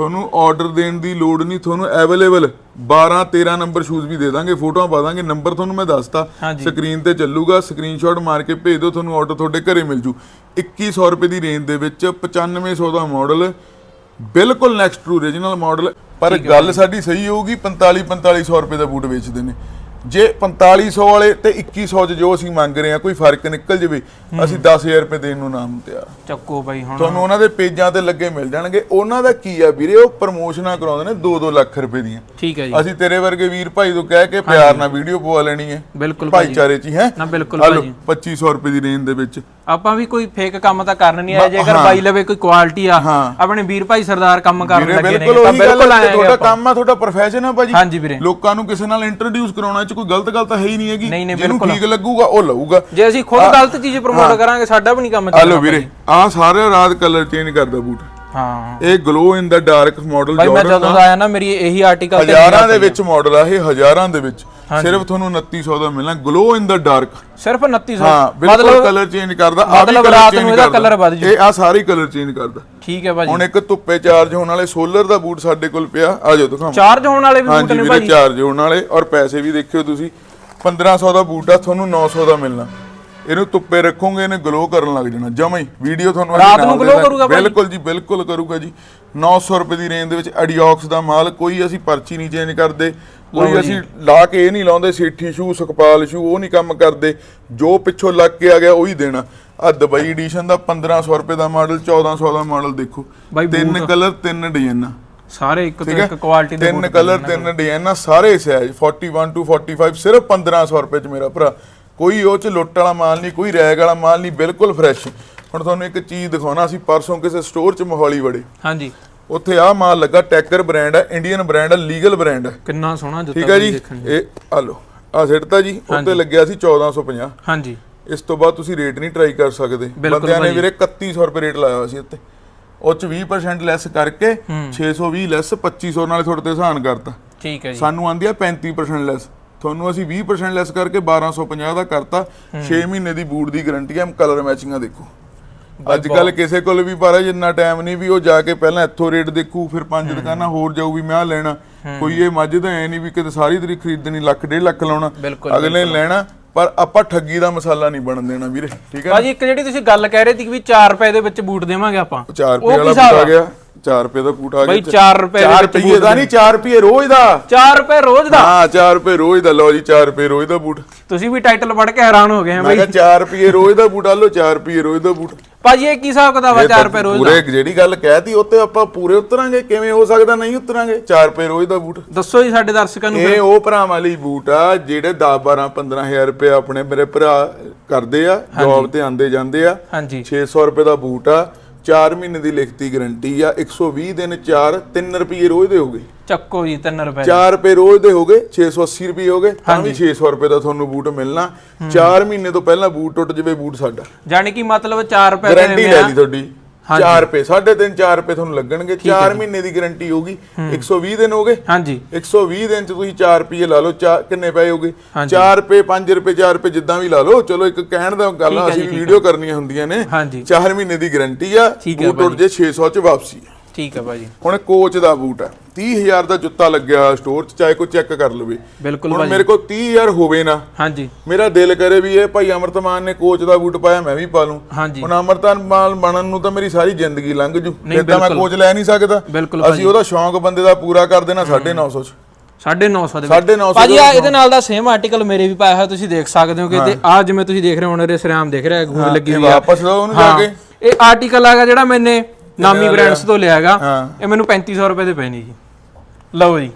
ਤੁਹਾਨੂੰ ਆਰਡਰ ਦੇਣ ਦੀ ਲੋੜ ਨਹੀਂ ਤੁਹਾਨੂੰ ਅਵੇਲੇਬਲ 12 13 ਨੰਬਰ ਸ਼ੂਜ਼ ਵੀ ਦੇ ਦਾਂਗੇ ਫੋਟੋਆਂ ਪਾ ਦਾਂਗੇ ਨੰਬਰ ਤੁਹਾਨੂੰ ਮੈਂ ਦੱਸਤਾ। ਸਕਰੀਨ ਤੇ ਚੱਲੂਗਾ ਸਕਰੀਨਸ਼ਾਟ ਮਾਰ ਕੇ ਭੇਜ ਦਿਓ ਤੁਹਾਨੂੰ ਆਰਡਰ ਤੁਹਾਡੇ ਘਰੇ ਮਿਲ ਜੂ। 2100 ਰੁਪਏ ਦੀ ਰੇਂਜ ਦੇ ਵਿੱਚ 9500 ਦਾ ਮਾਡਲ ਬਿਲਕੁਲ ਨੈਕਸਟ ਟੂ ਓਰੀਜਨਲ ਮਾਡਲ ਪਰ ਗੱਲ ਸਾਡੀ ਸਹੀ ਹੋਊਗੀ 45 4500 ਰੁਪਏ ਦਾ ਬੂਟ ਵੇਚਦੇ ਨੇ। ਜੇ 4500 ਵਾਲੇ ਤੇ 2100 ਚ ਜੋ ਅਸੀਂ ਮੰਗ ਰਹੇ ਆ ਕੋਈ ਫ਼ਰਕ ਨਿਕਲ ਜਵੇ ਅਸੀਂ 10000 ਰੁਪਏ ਦੇਣ ਨੂੰ ਨਾਮ ਤਿਆਰ ਚੱਕੋ ਬਾਈ ਹੁਣ ਤੁਹਾਨੂੰ ਉਹਨਾਂ ਦੇ ਪੇਜਾਂ ਤੇ ਲੱਗੇ ਮਿਲ ਜਾਣਗੇ। ਉਹਨਾਂ ਦਾ ਕੀ ਆ ਵੀਰੇ ਉਹ ਪ੍ਰਮੋਸ਼ਨਾਂ ਕਰਾਉਂਦੇ ਨੇ 2-2 ਲੱਖ ਰੁਪਏ ਦੀਆਂ। ਠੀਕ ਹੈ ਜੀ। ਅਸੀਂ ਤੇਰੇ ਵਰਗੇ ਵੀਰ ਭਾਈ ਤੋਂ ਕਹਿ ਕੇ ਪਿਆਰ ਨਾਲ ਵੀਡੀਓ ਪਵਾ ਲੈਣੀ ਹੈ। ਬਿਲਕੁਲ ਭਾਈਚਾਰੇ ਚ ਹੀ ਹੈ? ਨਾ ਬਿਲਕੁਲ ਭਾਜੀ। 2500 ਰੁਪਏ ਦੀ ਰੇਂਜ ਦੇ ਵਿੱਚ। ਆਪਾਂ ਵੀ ਕੋਈ ਫੇਕ ਕੰਮ ਤਾਂ ਕਰਨ ਨਹੀਂ ਆਏ ਜੇਕਰ। ਬਾਈ ਲਵੇ ਕੋਈ ਕੁਆਲਿਟੀ ਆ। ਆਪਣੇ ਵੀਰ ਭਾਈ ਸਰਦਾਰ ਕੰਮ ਕਰਨ ਲੱਗੇ ਨੇ ਬਿਲਕੁਲ ਤਾਂ ਉਹੀ ਗੱਲ ਬਿਲਕੁਲ ਹੈ ਆਏ ਤੁਹਾਡਾ। ਕੰਮ ਆ ਤੁਹਾਡਾ ਪ੍ਰੋਫੈਸ਼ਨ ਆ ਭਾਜੀ। ਹਾਂਜੀ ਵੀਰੇ। ਲੋਕਾਂ ਨੂੰ ਕਿਸੇ ਨਾਲ ਇੰਟਰੋਡਿਊਸ ਕਰਾਉਣਾ ਚ ਕੋਈ ਗਲਤ ਗੱਲ ਤਾਂ ਹੈ ਹੀ ਨਹੀਂ ਹੈਗੀ। ਜਿਹਨੂੰ। ਠੀਕ ਲੱਗੂਗਾ ਉਹ ਲਊਗਾ। ਜੇ ਅਸੀਂ ਖੁਦ ਗਲਤ ਚੀਜ਼ ਪ੍ਰਮੋਟ ਕਰਾਂਗੇ ਸਾਡਾ ਵੀ ਨਹੀਂ ਕੰਮ ਹਲੋ ਚੱਲਣਾ ਵੀਰੇ ਆ ਸਾਰੇ ਰਾਤ ਕਲਰ ਚੇਂਜ ਕਰਦਾ ਬੂਟ। ਹਾਂ। ਇਹ glow in the dark model ਬਾਈ ਮੈਂ ਜਾਰਡਨ ਜਦੋਂ ਆਇਆ ਨਾ ਮੇਰੀ ਇਹੀ ਆਰਟੀਕਲ ਹਜ਼ਾਰਾਂ ਦੇ ਵਿੱਚ ਮਾਡਲ ਆ ਇਹ ਹਜ਼ਾਰਾਂ ਦੇ ਵਿੱਚ। ਸਿਰਫ ਤੁਹਾਨੂੰ 2900 ਦਾ ਮਿਲਣਾ ਗਲੋ ਇਨ ਦਾ ਡਾਰਕ ਸਿਰਫ 2900 ਹਾਂ ਬਿਲਕੁਲ ਕਲਰ ਚੇਂਜ ਕਰਦਾ ਆ ਵੀ ਕਲਰ ਰਾਤ ਚੇਂਜ ਨੂੰ ਇਹਦਾ colour ਵੱਧ ਜੂ। ਇਹ ਆ ਸਾਰੇ ਕਲਰ ਚੇਂਜ ਕਰਦਾ। ਠੀਕ ਹੈ ਭਾਜੀ। ਹੁਣ ਇੱਕ ਧੁੱਪੇ ਚਾਰਜ ਹੋਣ ਵਾਲੇ ਸੋਲਰ ਦਾ ਬੂਟ ਸਾਡੇ ਕੋਲ ਪਿਆ ਆ ਜਾਓ ਦਿਖਾਵਾਂ ਚਾਰਜ ਹੋਣ ਵਾਲੇ ਵੀ ਬੂਟ ਨੇ ਭਾਜੀ। ਚਾਰਜ ਹੋਣ ਵਾਲੇ ਔਰ ਪੈਸੇ ਵੀ ਦੇਖਿਓ ਤੁਸੀਂ। 1500 ਦਾ ਬੂਟ ਆ ਤੁਹਾਨੂੰ 900 ਦਾ ਮਿਲਣਾ। ਇਹਨੂੰ ਧੁੱਪੇ ਰੱਖੋਗੇ ਇਹਨੇ ਗਲੋ ਕਰਨ ਲੱਗ ਜਾਣਾ। ਜਮਾ ਹੀ ਵੀਡੀਓ ਤੁਹਾਨੂੰ ਰਾਤ ਨੂੰ ਦਾਂਗੇ। ਕਰੂਗਾ? ਬਿਲਕੁਲ ਜੀ ਬਿਲਕੁਲ ਕਰੂਗਾ ਜੀ। 900 ਰੁਪਏ ਦੀ ਰੇਂਜ ਦੇ ਵਿੱਚ ਐਡੀਆਕਸ ਦਾ ਮਾਲ ਕੋਈ ਅਸੀਂ ਪਰਚੀ ਨਹੀਂ ਚੇਂਜ ਕਰਦੇ। ਕੋਈ ਅਸੀਂ ਲਾ ਕੇ ਇਹ ਨਹੀਂ ਲਾਉਂਦੇ ਸੇਠੀ ਸ਼ੂ ਸੁਖਪਾਲ ਸ਼ੂ ਉਹ ਨਹੀਂ ਕੰਮ ਕਰਦੇ। ਜੋ ਪਿੱਛੋਂ ਲੱਗ ਕੇ ਆ ਗਿਆ ਉਹੀ ਦੇਣਾ। ਆ ਦੁਬਈ ਐਡੀਸ਼ਨ ਦਾ 1500 ਰੁਪਏ ਦਾ ਮਾਡਲ 1400 ਦਾ ਮਾਡਲ ਦੇਖੋ। ਤਿੰਨ ਕਲਰ ਤਿੰਨ ਡਿਜ਼ਾਈਨਾਂ ਸਾਰੇ ਇੱਕ ਤੋਂ ਇੱਕ ਕੁਆਲਿਟੀ ਦੇ ਤਿੰਨ ਕਲਰ ਤਿੰਨ ਡਿਜ਼ਾਈਨਾਂ ਸਾਰੇ ਸਾਈਜ਼ 41 ਟੂ 45 ਸਿਰਫ 1500 ਰੁਪਏ ਚ ਮੇਰਾ ਭਰਾ। ਕੋਈ ਉਹ ਚ ਲੁੱਟ ਵਾਲਾ ਮਾਲ ਨਹੀਂ ਕੋਈ ਰੈਗ ਵਾਲਾ ਮਾਲ ਨਹੀਂ ਬਿਲਕੁਲ ਫਰੈਸ਼ ਹੁਣ ਤੁਹਾਨੂੰ ਇੱਕ ਚੀਜ਼ ਦਿਖਾਉਣਾ ਅਸੀਂ ਪਰਸੋਂ ਕਿਸੇ ਸਟੋਰ ਚ ਮੋਹਾਲੀ ਵੜੇ। ਹਾਂਜੀ। ਉੱਥੇ ਆਹ ਮਾਲ ਲੱਗਾ ਟੈਕਰ ਬ੍ਰਾਂਡ ਹੈ ਇੰਡੀਅਨ ਬ੍ਰਾਂਡ ਹੈ ਲੀਗਲ ਬ੍ਰਾਂਡ ਹੈ ਕਿੰਨਾ ਸੋਹਣਾ ਜੁੱਤਾ ਠੀਕ ਹੈ ਜੀ। ਇਹ ਆ ਲਓ ਆ ਸਿੱਟਤਾ ਜੀ ਉੱਤੇ ਲੱਗਿਆ ਸੀ 1450 ਹਾਂਜੀ। ਇਸ ਤੋਂ ਬਾਅਦ ਤੁਸੀਂ ਰੇਟ ਨਹੀਂ ਟਰਾਈ ਕਰ ਸਕਦੇ। ਬੰਦਿਆਂ ਨੇ। ਵੀਰੇ 3100 ਰੁਪਏ ਰੇਟ ਲਾਇਆ ਸੀ ਉੱਤੇ। ਉਹ ਚ 20% ਲੈਸ ਕਰਕੇ 620 ਲੈਸ 2500 ਨਾਲ ਤੁਹਾਡੇ ਤੇ ਸਹਾਨ ਕਰਤਾ। ਠੀਕ ਹੈ ਜੀ। ਸਾਨੂੰ ਆਂਦੀ ਆ 35% ਲੈਸ ਤੁਹਾਨੂੰ ਅਸੀਂ 20% ਲੈਸ ਕਰਕੇ 1250 ਦਾ ਕਰਤਾ। 6 ਮਹੀਨੇ ਦੀ ਬੂਟ ਦੀ ਗਾਰੰਟੀ ਹੈ ਕਲਰ ਮੈਚਿੰਗਾਂ ਦੇਖੋ। ਅੱਜ ਕੱਲ ਕਿਸੇ ਕੋਲ ਵੀ ਪਰ ਜਿੰਨਾ ਟਾਈਮ ਨਹੀਂ ਵੀ ਉਹ ਜਾ ਕੇ ਪਹਿਲਾਂ ਇੱਥੋਂ ਰੇਟ ਦੇਖੂ ਫਿਰ ਪੰਜ ਦੁਕਾਨਾਂ ਹੋਰ ਜਾਊ ਵੀ ਮੈਂ ਲੈਣਾ। ਕੋਈ ਇਹ ਮੱਝ ਤਾਂ ਐ ਨਹੀਂ ਵੀ ਕਿਤੇ ਸਾਰੀ ਤਰੀ ਖਰੀਦਣੀ ਲੱਖ ਡੇਢ ਲੱਖ ਲਾਉਣਾ। ਅਗਲੇ ਲੈਣਾ ਪਰ ਆਪਾਂ ਠੱਗੀ ਦਾ ਮਸਾਲਾ ਨਹੀਂ ਬਣਨ ਦੇਣਾ ਵੀਰੇ ਠੀਕ ਹੈ ਭਾਜੀ ਇੱਕ ਜਿਹੜੀ ਤੁਸੀਂ ਗੱਲ ਕਹਿ ਰਹੇ ਸੀ ਕਿ ਵੀ 4 ਰੁਪਏ ਦੇ ਵਿੱਚ ਬੂਟ ਦੇਵਾਂਗੇ ਆਪਾਂ 4 ਰੁਪਏ ਵਾਲਾ ਬੂਟ ਆ? ਗਿਆ। 4 ਰੁਪਏ ਦਾ ਆ ਗਿਆ ਬਈ 4 ਰੁਪਏ ਦੇ 4 ਵਿੱਚ ਰੁਪਏ ਦਾ ਨਹੀਂ 4 ਰੁਪਏ ਰੋਜ਼ ਦਾ 4 ਰੁਪਏ ਰੋਜ਼ ਦਾ ਹਾਂ 4 ਰੁਪਏ ਰੋਜ਼ ਦਾ ਲਓ ਜੀ 4 ਰੁਪਏ ਰੋਜ਼ ਦਾ ਬੂਟ ਤੁਸੀਂ ਵੀ ਟਾਈਟਲ ਪੜ੍ਹ ਕੇ ਹੈਰਾਨ ਹੋ ਗਏ ਆ ਮੈਂ ਬਈ ਕਿਹਾ 4 ਰੁਪਏ ਰੋਜ਼ ਦਾ ਬੂਟ ਆ ਲਓ 4 ਰੁਪਏ ਰੋਜ਼ ਦਾ ਬੂਟ ਭਾਜੀ ਇਹ ਕੀ ਹਿਸਾਬ ਕਿਤਾਬ ਆ 4 ਰੁਪਏ ਰੋਜ਼ ਦਾ ਪੂਰੇ ਜਿਹੜੀ ਗੱਲ ਕਹਿਤੀ ਉੱਤੇ ਆਪਾਂ ਪੂਰੇ ਉਤਰਾਂਗੇ ਕਿਵੇਂ ਹੋ ਸਕਦਾ ਨਹੀਂ ਉਤਰਾਂਗੇ 4 ਰੁਪਏ ਰੋਜ਼ ਦਾ ਬੂਟ ਦੱਸੋ ਜੀ ਸਾਡੇ ਦਰਸ਼ਕਾਂ ਨੂੰ ਇਹ ਉਹ ਭਰਾਵਾਂ ਲਈ ਬੂਟ ਆ ਜਿਹੜੇ 10 12 15000 ਰੁਪਏ ਆਪਣੇ ਮੇਰੇ ਭਰਾ ਕਰਦੇ ਆ ਜੌਬ ਤੇ ਆਂਦੇ ਜਾਂਦੇ ਆ ਹਾਂਜੀ 600 ਰੁਪਏ ਦਾ ਬੂਟ ਆ 4 ਮਹੀਨੇ ਦੀ ਲਿਖਤੀ ਗਾਰੰਟੀ ਆ 120 ਦਿਨ 4 3 ਰੁਪਏ ਰੋਜ਼ ਦੇ ਹੋਗੇ ਚੱਕੋ ਜੀ 3 ਰੁਪਏ। 4 ਰੁਪਏ ਰੋਜ਼ ਦੇ ਹੋਗੇ 680 ਰੁਪਏ ਹੋਗੇ ਤਾਂ ਵੀ 600 ਰੁਪਏ ਦਾ ਤੁਹਾਨੂੰ ਬੂਟ ਮਿਲਣਾ। 4 ਮਹੀਨੇ ਤੋਂ ਪਹਿਲਾਂ ਬੂਟ ਟੁੱਟ ਜਵੇ ਬੂਟ ਸਾਡਾ। ਜਾਨੀ ਕਿ ਮਤਲਬ 4 ਰੁਪਏ ਦੇ ਗਾਰੰਟੀ ਲੈ ਲਈ ਤੁਹਾਡੀ। 4 ਰੁਪਏ 3.5 4 ਰੁਪਏ ਤੁਹਾਨੂੰ ਲੱਗਣਗੇ। 4 ਮਹੀਨੇ ਦੀ ਗਾਰੰਟੀ ਹੋਗੀ 120 ਦਿਨ ਹੋਗੇ। ਹਾਂਜੀ। 120 ਦਿਨ ਚ ਤੁਸੀਂ 4 ਰੁਪਏ ਲਾ ਲਓ ਚਾਰ ਕਿੰਨੇ ਪਏ ਹੋਗੇ? ਹਾਂਜੀ। 4 ਰੁਪਏ 5 ਰੁਪਏ 4 ਰੁਪਏ ਜਿੱਦਾਂ ਵੀ ਲਾ ਲਓ। ਚਲੋ ਇੱਕ ਕਹਿਣ ਦਾ ਗੱਲ ਹੈ ਅਸੀਂ ਵੀਡੀਓ ਕਰਨੀਆਂ ਹੁੰਦੀਆਂ ਨੇ। ਹਾਂਜੀ। 4 ਮਹੀਨੇ ਦੀ ਗਾਰੰਟੀ ਆ। ਹੈ ਬੂਟ ਟੁੱਟ ਜੇ 600 ਚ ਵਾਪਸੀ ਆ ਠੀਕ ਹੈ ਭਾਜੀ। ਹੁਣ ਕੋਚ ਦਾ ਬੂਟ ਹੈ। 30000 ਦਾ ਜੁੱਤਾ ਲੱਗਿਆ ਸਟੋਰ 'ਚ ਚਾਹੇ ਕੋਈ ਚੈੱਕ ਕਰ ਲਵੇ। ਬਿਲਕੁਲ ਹੁਣ ਭਾਜੀ। ਮੇਰੇ ਕੋਲ 30000 ਹੋਵੇ ਨਾ ਹਾਂਜੀ। ਮੇਰਾ ਦਿਲ ਕਰੇ ਵੀ ਇਹ ਭਾਈ ਅਮਰਤਮਾਨ ਨੇ ਕੋਚ ਦਾ ਬੂਟ ਪਾਇਆ ਮੈਂ ਵੀ ਪਾ ਲੂੰ। ਹਾਂਜੀ। ਹੁਣ ਅਮਰਤਮਾਨ ਬਣਨ ਨੂੰ ਤਾਂ ਮੇਰੀ ਸਾਰੀ ਜ਼ਿੰਦਗੀ ਲੰਘ ਜੂ। ਨਹੀਂ, ਫਿਰ ਤਾਂ ਮੈਂ ਬਿਲਕੁਲ। ਕੋਚ ਲੈ ਨਹੀਂ ਸਕਦਾ। ਬਿਲਕੁਲ ਅਸੀਂ ਉਹਦਾ ਸ਼ੌਂਕ ਬੰਦੇ ਦਾ ਪੂਰਾ ਕਰ ਦੇਣਾ 950 ਚ। 950 ਦੇ ਵਿੱਚ। 950 ਭਾਜੀ ਆ ਇਹਦੇ ਨਾਲ ਦਾ ਸੇਮ ਆਰਟੀਕਲ ਮੇਰੇ ਵੀ ਪਾਇਆ ਹੋਇਆ ਤੁਸੀਂ ਦੇਖ ਸਕਦੇ ਹੋ ਕਿ ਤੇ ਆ ਜਿਵੇਂ ਤੁਸੀਂ ਦੇਖ ਰਹੇ ਹੋ ਉਹਨੇ ਸਰਿਆਮ ਦੇਖ ਰਿਹਾ ਗੂਗਲ ਲੱਗੀ ਇਹ ਹੋਈ ਆ। ਵਾਪਸ ਲਓ ਉਹਨੂੰ ਜਾ ਹਾਂ। ਕੇ। ਇਹ ਆਰਟੀਕਲ ਹੈਗਾ ਜਿਹੜਾ ਮੈਨੇ ਨਾਮੀ ਬ੍ਰਾਂਡਸ ਤੋਂ ਲਿਆ ਹੈਗਾ। ਹਾਂ। ਇਹ ਮੈਨੂੰ 3500 ਰੁਪਏ ਦੇ ਪੈਣੀ ਜੀ। ਲਓ ਜੀ।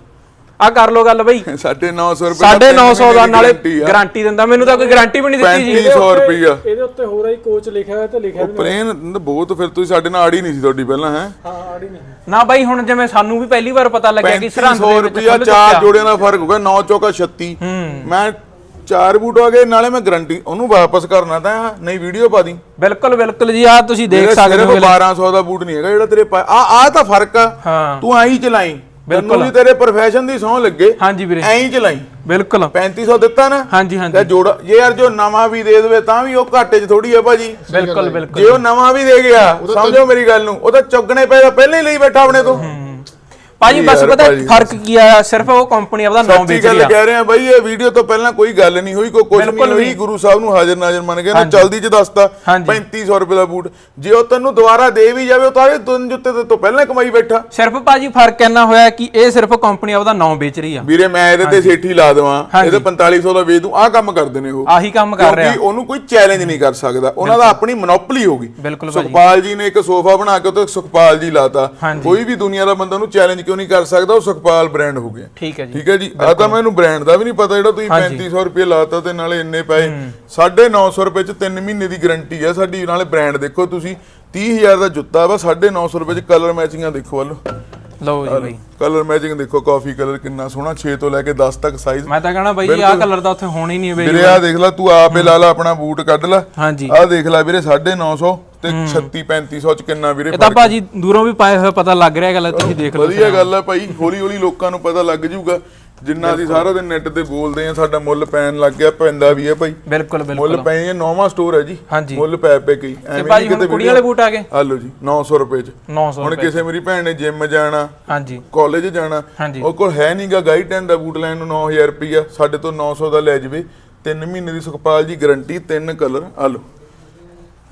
ਆ ਕਰ ਲੋ ਗੱਲ ਬਈ। 950 ਰੁਪਏ 950 ਦਾ ਨਾਲੇ ਗਾਰੰਟੀ ਦਿੰਦਾ। ਮੈਨੂੰ ਤਾਂ ਕੋਈ ਗਾਰੰਟੀ ਵੀ ਨਹੀਂ ਦਿੱਤੀ ਜੀ। 3500 ਰੁਪਇਆ ਇਹਦੇ ਉੱਤੇ ਹੋਰ ਹੀ ਕੋਚ ਲਿਖਿਆ ਹੋਇਆ ਤੇ ਲਿਖਿਆ ਵੀ ਪਲੇਨ ਬਹੁਤ ਫਿਰ ਤੁਸੀਂ ਸਾਡੇ ਨਾਲ ਆੜੀ ਨਹੀਂ ਸੀ ਤੁਹਾਡੀ ਪਹਿਲਾਂ ਹੈ? ਹਾਂ ਆੜੀ ਨਹੀਂ। ਨਾ ਬਾਈ ਹੁਣ ਜਿਵੇਂ ਸਾਨੂੰ ਵੀ ਪਹਿਲੀ ਵਾਰ ਪਤਾ ਲੱਗਿਆ ਕਿ ਸਰਹੰਦ 3500 ਦੇ ਵਿੱਚ ਰੁਪਇਆ ਖੁੱਲ੍ਹ ਚਾਰ। ਜੋੜਿਆਂ ਦਾ ਫ਼ਰਕ ਹੋਗਾ 9 ਚੌਕਾ 36 ਮੈਂ ਚਾਰ ਬੂਟ ਆ ਗਏ ਨਾਲੇ ਮੈਂ ਗਾਰੰਟੀ ਉਹਨੂੰ ਵਾਪਸ ਕਰਨਾ ਤਾਂ ਆ, ਨਹੀਂ ਵੀਡੀਓ ਪਾ ਦੀ। ਬਿਲਕੁਲ ਬਿਲਕੁਲ ਜੀ ਆ ਤੁਸੀਂ ਦੇਖ ਮੇਰੇ ਸਕਦੇ ਸਿਰਫ ਹੋ 1200 ਦਾ ਬੂਟ ਨਹੀਂ ਹੈਗਾ ਜਿਹੜਾ ਤੇਰੇ ਪਾ ਆ ਆ ਤਾਂ ਫ਼ਰਕ ਆ। ਹਾਂ। ਤੂੰ ਐਂ ਹੀ ਚਲਾਈ। ਬਿਲਕੁਲ। ਵੀ ਤੇਰੇ profession ਦੀ ਸੌਂ ਲੱਗੇ। ਹਾਂਜੀ ਵੀਰੇ। ਐਂ ਹੀ ਚਲਾਈ। ਬਿਲਕੁਲ। 3500 ਦਿੱਤਾ ਨਾ। ਹਾਂਜੀ ਹਾਂਜੀ। ਤੇ ਜੋੜ ਜੇ ਯਾਰ ਜੋ ਨਵਾਂ ਵੀ ਦੇ ਦੇਵੇ ਤਾਂ ਵੀ ਉਹ ਘਾਟੇ 'ਚ ਥੋੜੀ ਆ ਭਾਜੀ। ਬਿਲਕੁਲ ਬਿਲਕੁਲ। ਜੇ ਉਹ ਨਵਾਂ ਵੀ ਦੇ ਗਿਆ ਸਮਝੋ ਮੇਰੀ ਗੱਲ ਨੂੰ ਉਹ ਤਾਂ ਚੁੱਗਣੇ ਪਏ ਤਾਂ ਪਹਿਲਾਂ ਹੀ ਲਈ ਬੈਠਾ ਆਪਣੇ ਤੋਂ। ਭਾਜੀ ਬਸ ਪਤਾ। ਫ਼ਰਕ ਕੀ ਆ ਸਿਰਫ ਉਹ ਕੰਪਨੀ ਆਪਦਾ ਨਾਮ ਵੇਚ ਰਹੀ ਆ। ਕਹਿ ਰਹੇ ਆ ਬਾਈ ਇਹ ਵੀਡੀਓ ਤੋਂ ਪਹਿਲਾਂ ਕੋਈ ਗੱਲ ਨਹੀਂ ਹੋਈ ਕੋਈ ਕੁਝ ਨਹੀਂ ਹੋਈ। ਗੁਰੂ ਸਾਹਿਬ ਨੂੰ ਹਾਜ਼ਰ ਨਾਜ਼ਰ ਮੰਨ ਕੇ ਨਾ ਚਲਦੀ ਚ ਦੱਸਤਾ ਹਾਂਜੀ। 3500 ਰੁਪਏ ਦਾ ਬੂਟ। ਜੇ ਉਹ ਤੈਨੂੰ ਦੁਬਾਰਾ ਦੇ ਵੀ ਜਾਵੇ ਉਹ ਤਾਰੇ ਤੁਨ ਜੁੱਤੇ ਤੇ ਤੋਂ ਪਹਿਲਾਂ ਕਮਾਈ ਬੈਠਾ। ਸਿਰਫ ਭਾਜੀ ਫ਼ਰਕ ਇੰਨਾ ਹੋਇਆ ਕਿ ਇਹ ਸਿਰਫ ਕੰਪਨੀ ਆਪਦਾ ਨਾਮ ਵੇਚ ਰਹੀ ਆ। ਵੀਰੇ ਮੈਂ ਇਹਦੇ ਤੇ ਸੇਠੀ ਲਾ ਦੇਵਾਂ। ਇਹਦੇ 4500 ਦਾ ਵੇਚ ਦੂੰ ਆਹ ਕੰਮ ਕਰਦੇ ਨੇ ਉਹ। ਆਹੀ ਕੰਮ ਕਰ ਰਿਹਾ। ਕਿਉਂਕਿ ਉਹਨੂੰ ਕੋਈ ਚੈਲੰਜ ਨਹੀਂ ਕਰ ਸਕਦਾ। ਉਹਨਾਂ ਦਾ ਆਪਣੀ ਮੋਨੋਪੋਲੀ ਬਿਲਕੁਲ ਭਾਜੀ। ਸੁਖਪਾਲ ਜੀ ਨੇ ਇੱਕ ਸੋਫਾ ਬਣਾ ਕੇ ਉੱਤੇ ਸੁਖਪਾਲ ਜੀ ਲਾਤਾ। ਕੋਈ ਵੀ ਦੁਨੀਆ ਦਾ ਬੰਦਾ ਉਹਨੂੰ ਚੈਲੰਜ ਕਿਉਂ ਨਹੀਂ ਕਰ ਸਕਦਾ? ਉਹ ਸੁਖਪਾਲ ਬ੍ਰਾਂਡ ਹੋ ਗਿਆ ਠੀਕ ਹੈ ਜੀ। ਠੀਕ ਹੈ ਜੀ? ਆ ਤਾਂ ਮੈਨੂੰ ਬ੍ਰਾਂਡ ਦਾ ਵੀ ਨਹੀਂ ਪਤਾ ਜਿਹੜਾ ਤੁਸੀਂ 3500 ਰੁਪਏ ਲਾਤਾ ਤੇ ਨਾਲੇ ਇੰਨੇ ਪਏ 950 ਰੁਪਏ ਚ 3 ਮਹੀਨੇ ਦੀ ਗਾਰੰਟੀ ਹੈ ਸਾਡੀ। ਨਾਲੇ ਬ੍ਰਾਂਡ ਦੇਖੋ ਤੁਸੀਂ। 30000 ਦਾ ਜੁੱਤਾ ਵਾ 950 ਰੁਪਏ ਚ ਕਲਰ ਮੈਚਿੰਗਾਂ ਦੇਖੋ ਵੱਲ। ਲਓ ਜੀ ਬਾਈ। ਕਲਰ ਮੈਚਿੰਗ ਦੇਖੋ ਕਾਫੀ ਕਲਰ ਕਿੰਨਾ ਸੋਹਣਾ 6 ਤੋਂ ਲੈ ਕੇ 10 ਤੱਕ ਸਾਈਜ਼ ਮੈਂ ਤਾਂ ਕਹਣਾ ਬਾਈ ਆਹ ਕਲਰ ਤਾਂ ਉੱਥੇ ਹੋਣਾ ਹੀ ਨਹੀਂ ਵੀਰੇ ਅਵੇਲੇਬਲ ਆ ਦੇਖ ਲੈ ਤੂੰ ਆਪੇ ਲਾ ਲਾ ਆਪਣਾ ਬੂਟ ਕੱਢ ਲੈ। ਹਾਂਜੀ। ਆ ਦੇਖ ਲੈ ਵੀਰੇ 950 ਤੇ 36 3500 ਚ ਕਿੰਨਾ ਵੀਰੇ ਇਹ ਤਾਂ ਭਾਜੀ ਦੂਰੋਂ ਵੀ ਪਾਏ ਹੋਏ ਪਤਾ ਲੱਗ ਰਿਹਾ ਗੱਲ ਤੁਸੀਂ ਦੇਖ ਲਓ ਵਧੀਆ ਗੱਲ ਹੈ ਭਾਈ ਹੌਲੀ ਹੌਲੀ ਲੋਕਾਂ ਨੂੰ ਪਤਾ ਲੱਗ ਜਾਊਗਾ। ਜਿੰਨਾ ਅਸੀਂ ਸਾਰਾ ਦਿਨ ਨੈਟ ਤੇ ਬੋਲਦੇ ਆ ਸਾਡਾ ਮੁੱਲ ਪੈਣ ਲੱਗ ਗਿਆ ਪੈਂਦਾ ਵੀ ਹੈ ਭਾਈ। ਬਿਲਕੁਲ ਬਿਲਕੁਲ। ਮੁੱਲ ਪਏ ਇਹ ਨੌਵਾਂ ਸਟੋਰ ਹੈ ਜੀ। ਮੁੱਲ ਪੈ ਪੈ ਗਈ ਐਵੇਂ ਭਾਜੀ ਹੁਣ ਕੁੜੀਆਂ ਵਾਲੇ ਬੂਟ ਆ ਗਏ। ਆ ਲਓ ਜੀ 900 ਰੁਪਏ ਚ। 900 ਹੁਣ ਕਿਸੇ ਮੇਰੀ ਭੈਣ ਨੇ ਜਿਮ ਜਾਣਾ ਹਾਂਜੀ। ਕਾਲਜ ਜਾਣਾ। ਉਹ ਕੋਲ ਹੈ ਨਹੀਂਗਾ ਗਾਈਡ ਟੈਨ ਦਾ ਬੂਟ ਲੈਣ ਨੂੰ 9000 ਰੁਪਈਆ। ਸਾਡੇ ਤੋਂ 900 ਦਾ ਲੈ ਜਵੇ। 3 ਮਹੀਨੇ ਦੀ ਸੁਖਪਾਲ ਜੀ ਗਾਰੰਟੀ ਤਿੰਨ ਕਲਰ ਆ ਲਓ